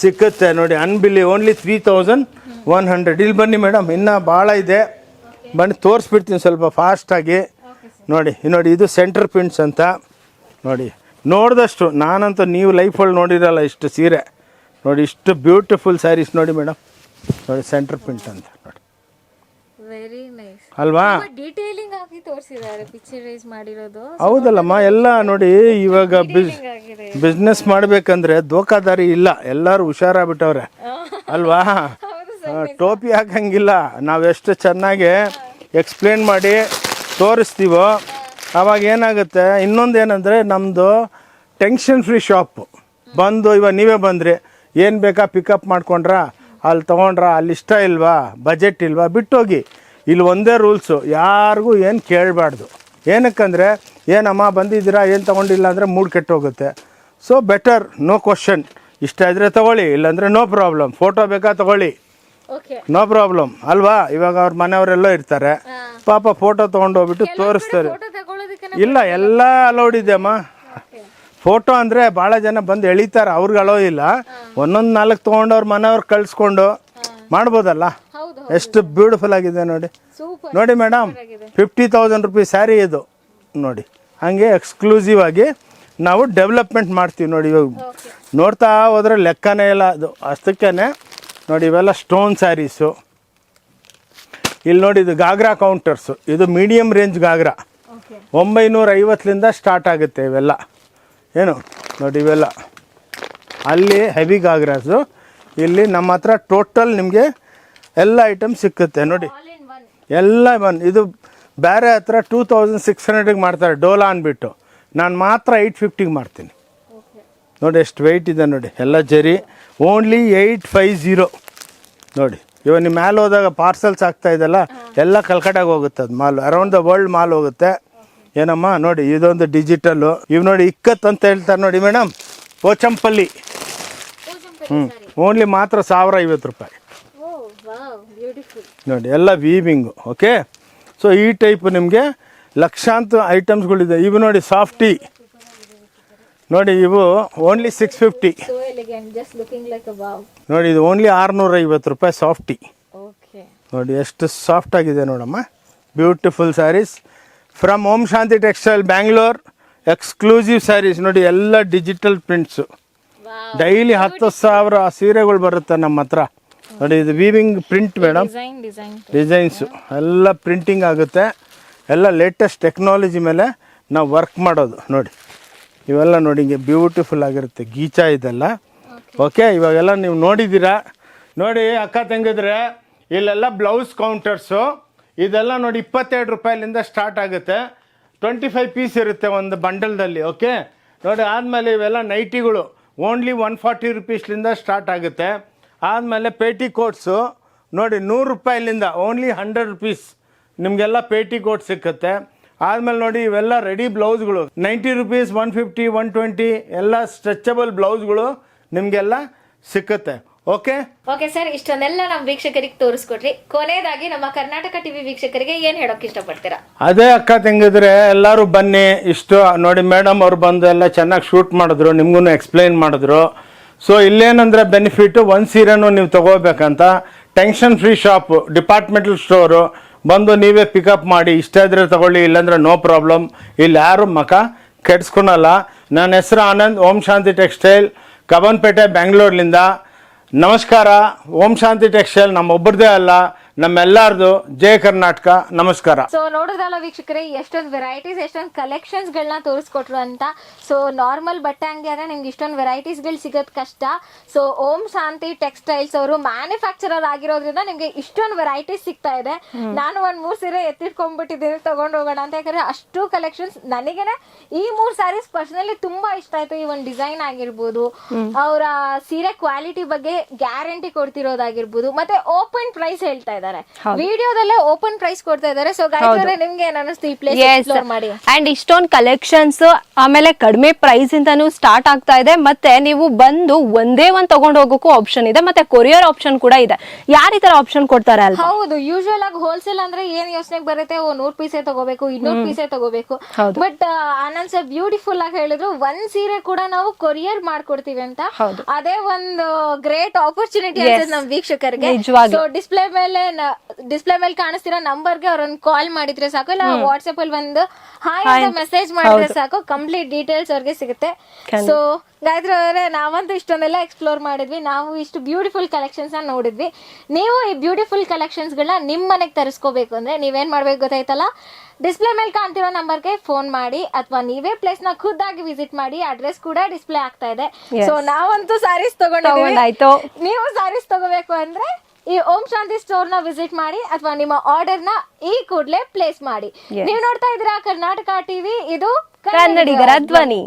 ಸಿಕ್ಕುತ್ತೆ, ನೋಡಿ. ಅನ್ಬಿಲಿ only three thousand one hundred ಇಲ್ಲಿ ಬನ್ನಿ ಮೇಡಮ್ ಇನ್ನೂ ಭಾಳ ಇದೆ. ಬನ್ನಿ, ತೋರಿಸ್ಬಿಡ್ತೀನಿ ಸ್ವಲ್ಪ ಫಾಸ್ಟಾಗಿ ನೋಡಿ ನೋಡಿ, ಇದು ಸೆಂಟರ್ ಪ್ರಿಂಟ್ಸ್ ಅಂತ. ನೋಡಿ, ನೋಡಿದಷ್ಟು, ನಾನಂತೂ ನೀವು ಲೈಫಲ್ಲಿ ನೋಡಿರಲ್ಲ ಇಷ್ಟು ಸೀರೆ. ನೋಡಿ, ಇಷ್ಟು ಬ್ಯೂಟಿಫುಲ್ ಸ್ಯಾರೀಸ್ ನೋಡಿ ಮೇಡಮ್ ನೋಡಿ ಸೆಂಟರ್ ಪ್ರಿಂಟ್ ಅಂತ, ನೋಡಿ. ವೆರಿ ನೈಸ್ ಅಲ್ವಾ? ಡೀಟೇಲಿಂಗ್ ಆಗಿ ತೋರಿಸಿದ್ದಾರೆ ಪಿಕ್ಚರೈಸ್ ಮಾಡಿರೋದು. ಹೌದಲ್ಲಮ್ಮ ಎಲ್ಲ ನೋಡಿ ಇವಾಗ ಬಿಸ್ನೆಸ್ ಮಾಡ್ಬೇಕಂದ್ರೆ ದೋಖಾದಾರಿ ಇಲ್ಲ ಎಲ್ಲರೂ ಹುಷಾರಾಗ್ಬಿಟ್ಟವ್ರೆ. ಅಲ್ವಾ? ಟೋಪಿ ಹಾಕಂಗಿಲ್ಲ ನಾವೆಷ್ಟು ಚೆನ್ನಾಗಿ ಎಕ್ಸ್ಪ್ಲೇನ್ ಮಾಡಿ ತೋರಿಸ್ತೀವೋ ಅವಾಗ ಏನಾಗುತ್ತೆ ಇನ್ನೊಂದು ಏನಂದರೆ ನಮ್ಮದು ಟೆನ್ಷನ್ ಫ್ರೀ ಶಾಪು ಬಂದು ಇವಾಗ ನೀವೇ ಬಂದ್ರಿ ಏನು ಬೇಕಾ ಪಿಕಪ್ ಮಾಡ್ಕೊಂಡ್ರ? ಅಲ್ಲಿ ತೊಗೊಂಡ್ರ ಅಲ್ಲಿ ಇಷ್ಟ ಇಲ್ವಾ? ಬಜೆಟ್ ಇಲ್ವಾ? ಬಿಟ್ಟೋಗಿ. ಇಲ್ಲಿ ಒಂದೇ ರೂಲ್ಸು ಯಾರಿಗೂ ಏನು ಕೇಳಬಾರ್ದು. ಏನಕ್ಕಂದರೆ ಏನಮ್ಮ ಬಂದಿದ್ದೀರಾ ಏನು ತೊಗೊಂಡಿಲ್ಲ ಅಂದರೆ ಮೂಡ್ ಕೆಟ್ಟೋಗುತ್ತೆ. ಸೊ ಬೆಟರ್ ನೋ ಕ್ವಶನ್ ಇಷ್ಟ ಇದ್ದರೆ ತಗೊಳ್ಳಿ ಇಲ್ಲಾಂದರೆ ನೋ ಪ್ರಾಬ್ಲಮ್ ಫೋಟೋ ಬೇಕಾ ತಗೊಳ್ಳಿ. ನೋ ಪ್ರಾಬ್ಲಮ್ ಅಲ್ವಾ? ಇವಾಗ ಅವ್ರ ಮನೆಯವರೆಲ್ಲ ಇರ್ತಾರೆ. ಪಾಪ ಫೋಟೋ ತೊಗೊಂಡೋಗ್ಬಿಟ್ಟು ತೋರಿಸ್ತಾರೆ. ಇಲ್ಲ ಎಲ್ಲ ಅಲೌಡ್ ಇದೆ ಅಮ್ಮ. ಫೋಟೋ ಅಂದರೆ ಭಾಳ ಜನ ಬಂದು ಎಳಿತಾರೆ ಅವ್ರಿಗೆ ಇಲ್ಲ. ಒಂದೊಂದು ನಾಲ್ಕು ತೊಗೊಂಡು ಅವ್ರ ಮನೆಯವ್ರು ಕಳಿಸ್ಕೊಂಡು ಮಾಡ್ಬೋದಲ್ಲ? ಎಷ್ಟು ಬ್ಯೂಟಿಫುಲ್ ಆಗಿದೆ ನೋಡಿ. ನೋಡಿ madam fifty thousand rupees saree ಇದು. ನೋಡಿ ಹಾಗೆ ಎಕ್ಸ್ಕ್ಲೂಸಿವ್ ಆಗಿ ನಾವು ಡೆವಲಪ್ಮೆಂಟ್ ಮಾಡ್ತೀವಿ ನೋಡಿ ಇವಾಗ. ನೋಡ್ತಾ ಹೋದ್ರೆ ಲೆಕ್ಕನೇ ಇಲ್ಲ ಅದು. ಅಷ್ಟಕ್ಕೇ ನೋಡಿ ಇವೆಲ್ಲ ಸ್ಟೋನ್ ಸ್ಯಾರೀಸು ಇಲ್ಲಿ ನೋಡಿ ಇದು ಗಾಗ್ರಾ ಕೌಂಟರ್ಸು ಇದು ಮೀಡಿಯಮ್ ರೇಂಜ್ ಗಾಗ್ರಾ ಒಂಬೈನೂರ ಐವತ್ತರಿಂದ ಸ್ಟಾರ್ಟ್ ಆಗುತ್ತೆ ಇವೆಲ್ಲ. ಏನು? ನೋಡಿ ಇವೆಲ್ಲ. ಅಲ್ಲಿ ಹೆವಿ ಗಾಗ್ರಾಸು. ಇಲ್ಲಿ ನಮ್ಮ ಹತ್ರ ಟೋಟಲ್ ನಿಮಗೆ ಎಲ್ಲ ಐಟಮ್ ಸಿಕ್ಕುತ್ತೆ. ನೋಡಿ. ಒನ್ ಎಲ್ಲ ಬಂದು ಇದು ಬೇರೆ ಹತ್ರ ಟೂ ತೌಸಂಡ್ ಸಿಕ್ಸ್ ಹಂಡ್ರೆಡಿಗೆ ಮಾಡ್ತಾರೆ ಡೋಲಾ ಅಂದ್ಬಿಟ್ಟು ನಾನು ಮಾತ್ರ ಏಯ್ಟ್ ಫಿಫ್ಟಿಗೆ ಮಾಡ್ತೀನಿ. ನೋಡಿ ಎಷ್ಟು ವೆಯ್ಟ್ ಇದೆ ನೋಡಿ. ಎಲ್ಲ ಜರಿ. ಓನ್ಲಿ ಏಯ್ಟ್ ಫೈವ್ ಜೀರೋ ನೋಡಿ. ಇವಾಗ ನಿಮ್ಮ ಮ್ಯಾಲೆ ಹೋದಾಗ ಪಾರ್ಸಲ್ಸ್ ಆಗ್ತಾ ಇದೆಲ್ಲ ಎಲ್ಲ ಕಲ್ಕಟ್ಟಾಗಿ ಹೋಗುತ್ತೆ ಅದು mall. Around the world mall ಹೋಗುತ್ತೆ. ಏನಮ್ಮ ನೋಡಿ ಇದೊಂದು ಡಿಜಿಟಲ್ಲು ಇವು ನೋಡಿ ಇಕ್ಕತ್ ಅಂತ ಹೇಳ್ತಾರೆ ನೋಡಿ ಮೇಡಮ್ ಪೋಚಂಪಲ್ಲಿ. ಹ್ಞೂ ಓನ್ಲಿ ಮಾತ್ರ ಸಾವಿರ ಐವತ್ತು ರೂಪಾಯಿ. ನೋಡಿ ಎಲ್ಲ ವೀವಿಂಗು ಓಕೆ ಸೊ ಈ ಟೈಪ್ ನಿಮಗೆ ಲಕ್ಷಾಂತರ ಐಟಮ್ಸ್ಗಳಿದೆ ಇವು ನೋಡಿ ಸಾಫ್ಟಿ ನೋಡಿ ಇವು ಓನ್ಲಿ ಸಿಕ್ಸ್ ಫಿಫ್ಟಿ ನೋಡಿ ಇದು ಓನ್ಲಿ ಆರುನೂರ ಐವತ್ತು ರೂಪಾಯಿ ಸಾಫ್ಟಿ ನೋಡಿ ಎಷ್ಟು ಸಾಫ್ಟ್ ಆಗಿದೆ ನೋಡಮ್ಮ. Beautiful sarees from Om Shanti textile Bangalore exclusive sarees ನೋಡಿ ಎಲ್ಲ ಡಿಜಿಟಲ್ ಪ್ರಿಂಟ್ಸು ಡೈಲಿ ಹತ್ತು ಸಾವಿರ ಸೀರೆಗಳು ಬರುತ್ತೆ ನಮ್ಮ ಹತ್ರ. ನೋಡಿ ಇದು weaving print madam design design designs ಎಲ್ಲ ಪ್ರಿಂಟಿಂಗ್ ಆಗುತ್ತೆ. ಎಲ್ಲ ಲೇಟೆಸ್ಟ್ ಟೆಕ್ನಾಲಜಿ ಮೇಲೆ ನಾವು ವರ್ಕ್ ಮಾಡೋದು. ನೋಡಿ ಇವೆಲ್ಲ ನೋಡಿ ಹಿಂಗೆ ಬ್ಯೂಟಿಫುಲ್ ಆಗಿರುತ್ತೆ. ಗೀಚಾ ಇದೆಲ್ಲ. ಓಕೆ ಇವಾಗೆಲ್ಲ ನೀವು ನೋಡಿದ್ದೀರಾ? ನೋಡಿ ಅಕ್ಕ ತಂಗಿದ್ರೆ ಇಲ್ಲೆಲ್ಲ ಬ್ಲೌಸ್ ಕೌಂಟರ್ಸು ಇದೆಲ್ಲ ನೋಡಿ ಇಪ್ಪತ್ತೆರಡು ರೂಪಾಯಿಲಿಂದ ಸ್ಟಾರ್ಟ್ ಆಗುತ್ತೆ. ಟ್ವೆಂಟಿ ಫೈವ್ ಪೀಸ್ ಇರುತ್ತೆ ಒಂದು ಬಂಡಲ್ದಲ್ಲಿ ಓಕೆ ನೋಡಿ, ಆದಮೇಲೆ ಇವೆಲ್ಲ ನೈಟಿಗಳು ಓನ್ಲಿ ಒನ್ ಫಾರ್ಟಿ ರುಪೀಸ್ಲಿಂದ ಸ್ಟಾರ್ಟ್ ಆಗುತ್ತೆ. ಆದಮೇಲೆ ಪೇಟಿ ಕೋಟ್ಸು ನೋಡಿ, ನೂರು ರೂಪಾಯಿಲಿಂದ ಓನ್ಲಿ ಹಂಡ್ರೆಡ್ ರುಪೀಸ್ ನಿಮಗೆಲ್ಲ ಪೇಟಿ ಕೋಟ್ ಸಿಕ್ಕುತ್ತೆ. ಆದಮೇಲೆ ನೋಡಿ, ಇವೆಲ್ಲ ready ಬ್ಲೌಸ್ಗಳು ninety rupees one fifty one twenty ಎಲ್ಲ ಸ್ಟ್ರೆಚಬಲ್ ಬ್ಲೌಸ್ಗಳು ನಿಮಗೆಲ್ಲ ಸಿಕ್ಕುತ್ತೆ. ಓಕೆ ಓಕೆ ಸರ್ ಇಷ್ಟನ್ನೆಲ್ಲ ನಮ್ಮ ವೀಕ್ಷಕರಿಗೆ ತೋರಿಸ್ಕೊಟ್ರಿ ಕೊನೆಯದಾಗಿ ನಮ್ಮ ಕರ್ನಾಟಕ ಟಿವಿ ವೀಕ್ಷಕರಿಗೆ ಏನ್ ಹೇಳೋಕೆ ಇಷ್ಟಪಡ್ತೀರಾ? ಅದೇ ಅಕ್ಕ ತಂಗಿದ್ರೆ ಎಲ್ಲರೂ ಬನ್ನಿ. ಇಷ್ಟು ನೋಡಿ ಮೇಡಮ್ ಅವ್ರು ಬಂದು ಎಲ್ಲ ಚೆನ್ನಾಗಿ ಶೂಟ್ ಮಾಡಿದ್ರು ನಿಮ್ಗೂ ಎಕ್ಸ್ಪ್ಲೈನ್ ಮಾಡಿದ್ರು. ಸೊ ಇಲ್ಲೇನಂದ್ರೆ ಬೆನಿಫಿಟ್ ಒಂದು ಸೀರೆನೂ ನೀವು ತಗೋಬೇಕಂತ. Tension free shop departmental store ಬಂದು ನೀವೇ ಪಿಕಪ್ ಮಾಡಿ ಇಷ್ಟ ಇದ್ರೆ ತಗೊಳ್ಳಿ ಇಲ್ಲಾಂದ್ರೆ ನೋ ಪ್ರಾಬ್ಲಮ್ ಇಲ್ಲಿ ಯಾರು ಮಕ ಕೆಡ್ಸ್ಕೊಳಲ್ಲ. ನನ್ನ ಹೆಸರು ಆನಂದ್ ಓಂ ಶಾಂತಿ ಟೆಕ್ಸ್ಟೈಲ್ ಕಬನ್ಪೇಟೆ ಬೆಂಗಳೂರಿನಿಂದ ನಮಸ್ಕಾರ ಓಂ ಶಾಂತಿ ಟೆಕ್ಸ್ಟೈಲ್ ನಮ್ಮೊಬ್ಬರದೇ ಅಲ್ಲ ನಮ್ಮೆಲ್ಲಾರ್ದು ಜಯ ಕರ್ನಾಟಕ ನಮಸ್ಕಾರ. ಸೊ ನೋಡಿದ್ರಲ್ಲ ವೀಕ್ಷಕರೇ ಎಷ್ಟೊಂದು ವೆರೈಟೀಸ್ ಎಷ್ಟೊಂದು ಕಲೆಕ್ಷನ್ಸ್ ಗಳನ್ನ ತೋರಿಸ್ಕೊಟ್ರು ಅಂತ. ಸೊ ನಾರ್ಮಲ್ ಬಟ್ಟೆ ಅಂಗಡಿ ಆದ್ರೆ ನಿಮ್ಗೆ ಇಷ್ಟೊಂದು ವೆರೈಟೀಸ್ಗಳು ಸಿಗೋದ್ ಕಷ್ಟ. ಸೊ ಓಂ ಶಾಂತಿ ಟೆಕ್ಸ್ಟೈಲ್ಸ್ ಅವರು ಮ್ಯಾನುಫ್ಯಾಕ್ಚರರ್ ಆಗಿರೋದ್ರಿಂದ ನಿಮ್ಗೆ ಇಷ್ಟೊಂದು ವೆರೈಟೀಸ್ ಸಿಗ್ತಾ ಇದೆ. ನಾನು ಒಂದ್ ಮೂರ್ ಸೀರೆ ಎತ್ತಿಟ್ಕೊಂಡ್ಬಿಟ್ಟಿದ್ದೀನಿ ತಗೊಂಡ್ ಹೋಗೋಣ ಅಂತ ಯಾಕಂದ್ರೆ ಅಷ್ಟು ಕಲೆಕ್ಷನ್ಸ್ ನನಗೇನೆ ಈ ಮೂರ್ ಸ್ಯಾರೀಸ್ ಪರ್ಸನಲಿ ತುಂಬಾ ಇಷ್ಟ ಆಯ್ತು. ಈ ಒಂದು ಡಿಸೈನ್ ಆಗಿರ್ಬೋದು ಅವರ ಸೀರೆ ಕ್ವಾಲಿಟಿ ಬಗ್ಗೆ ಗ್ಯಾರಂಟಿ ಕೊಡ್ತಿರೋದಾಗಿರ್ಬೋದು ಮತ್ತೆ ಓಪನ್ ಪ್ರೈಸ್ ಹೇಳ್ತಾ ಇದ್ದಾರೆ. ವಿಡಿಯೋದಲ್ಲೇ ಓಪನ್ ಪ್ರೈಸ್ ಕೊಡ್ತಾ ಇದ್ದಾರೆ. ಸೊ ಗಾಯತ್ರಿ ನಿಮ್ಗೆ ಏನ್ ಅನಿಸ್ತು ಈ ಪ್ಲೇಸ್ ಎಕ್ಸ್ಪ್ಲೋರ್ ಮಾಡಿ ಅಂಡ್ ಇಷ್ಟೊಂದ್ ಕಲೆಕ್ಷನ್ಸ್ ಆಮೇಲೆ ಕಡಿಮೆ ಪ್ರೈಸ್ ಇಂದಾನು ಸ್ಟಾರ್ಟ್ ಆಗ್ತಾ ಇದೆ. ಮತ್ತೆ ನೀವು ಬಂದು ಒಂದೇ ಒಂದ್ ತಗೊಂಡ್ ಹೋಗೋಕ್ಕೂ ಆಪ್ಷನ್ ಇದೆ. ಮತ್ತೆ ಕೊರಿಯರ್ ಆಪ್ಷನ್ ಕೂಡ ಇದೆ. ಯಾರ ಈ ತರ ಆಪ್ಷನ್ ಕೊಡ್ತಾರೆ ಅಲ್ವಾ? ಹೌದು ಯೂಶುವಲ್ ಆಗಿ ಹೋಲ್ಸೇಲ್ ಅಂದ್ರೆ ಏನ್ ಯೋಚನೆ ಬರುತ್ತೆ? ಓ ನೂರ್ ಪೀಸೇ ತಗೋಬೇಕು ಇನ್ನೂರ್ ಪೀಸೇ ತಗೋಬೇಕು. ಬಟ್ ಆನಂದ್ ಸರ್ ಬ್ಯೂಟಿಫುಲ್ ಆಗಿ ಹೇಳಿದ್ರು ಒಂದ್ ಸೀರೆ ಕೂಡ ನಾವು ಕೊರಿಯರ್ ಮಾಡ್ಕೊಡ್ತೀವಿ ಅಂತ. ಅದೇ ಒಂದು ಗ್ರೇಟ್ ಆಪರ್ಚುನಿಟಿ ಅಂತ ನಮ್ ವೀಕ್ಷಕರಿಗೆ. ಡಿಸ್ಪ್ಲೇ ಮೇಲೆ ಡಿಸ್ಪ್ಲೇ ಮೇಲೆ ಕಾಣಿಸ್ತಿರೋ ನಂಬರ್ಗೆ ಅವ್ರನ್ನ ಕಾಲ್ ಮಾಡಿದ್ರೆ ಸಾಕು ಇಲ್ಲ ವಾಟ್ಸ್ಆಪ್ ಅಲ್ಲಿ ಒಂದು ಹಾಯ್ ಅಂತ ಮೆಸೇಜ್ ಮಾಡಿದ್ರೆ ಸಾಕು ಕಂಪ್ಲೀಟ್ ಡೀಟೇಲ್ಸ್ ಅವ್ರಿಗೆ ಸಿಗುತ್ತೆ. ಸೊ ಗಾಯತ್ರಿ ಅವರೇ ನಾವಂತೂ ಇಷ್ಟೊಂದೆಲ್ಲ ಎಕ್ಸ್ಪ್ಲೋರ್ ಮಾಡಿದ್ವಿ. ನಾವು ಇಷ್ಟು ಬ್ಯೂಟಿಫುಲ್ ಕಲೆಕ್ಷನ್ಸ್ ನೋಡಿದ್ವಿ. ನೀವು ಈ ಬ್ಯೂಟಿಫುಲ್ ಕಲೆಕ್ಷನ್ಸ್ ಗಳನ್ನ ನಿಮ್ ಮನೆಗೆ ತರಿಸ್ಕೋಬೇಕು ಅಂದ್ರೆ ನೀವೇನ್ ಮಾಡ್ಬೇಕು ಗೊತ್ತಾಯ್ತಲ್ಲ? ಡಿಸ್ಪ್ಲೇ ಮೇಲೆ ಕಾಣ್ತಿರೋ ನಂಬರ್ಗೆ ಫೋನ್ ಮಾಡಿ ಅಥವಾ ನೀವೇ ಪ್ಲೇಸ್ನ ಖುದ್ದಾಗಿ ವಿಸಿಟ್ ಮಾಡಿ ಅಡ್ರೆಸ್ ಕೂಡ ಡಿಸ್ಪ್ಲೇ ಆಗ್ತಾ ಇದೆ. ಸೊ ನಾವಂತೂ ಸಾರೀಸ್ ತಗೊಂಡು. ನೀವು ಸಾರೀಸ್ ತಗೋಬೇಕು ಅಂದ್ರೆ ಈ ಓಂ ಶಾಂತಿ ಸ್ಟೋರ್ನ ವಿಸಿಟ್ ಮಾಡಿ ಅಥವಾ ನಿಮ್ಮ ಆರ್ಡರ್ನ ಈ ಕೂಡಲೇ ಪ್ಲೇಸ್ ಮಾಡಿ. ನೀವು ನೋಡ್ತಾ ಇದ್ದೀರಾ ಕರ್ನಾಟಕ ಟಿವಿ ಇದು ಕನ್ನಡಿಗರ ಧ್ವನಿ.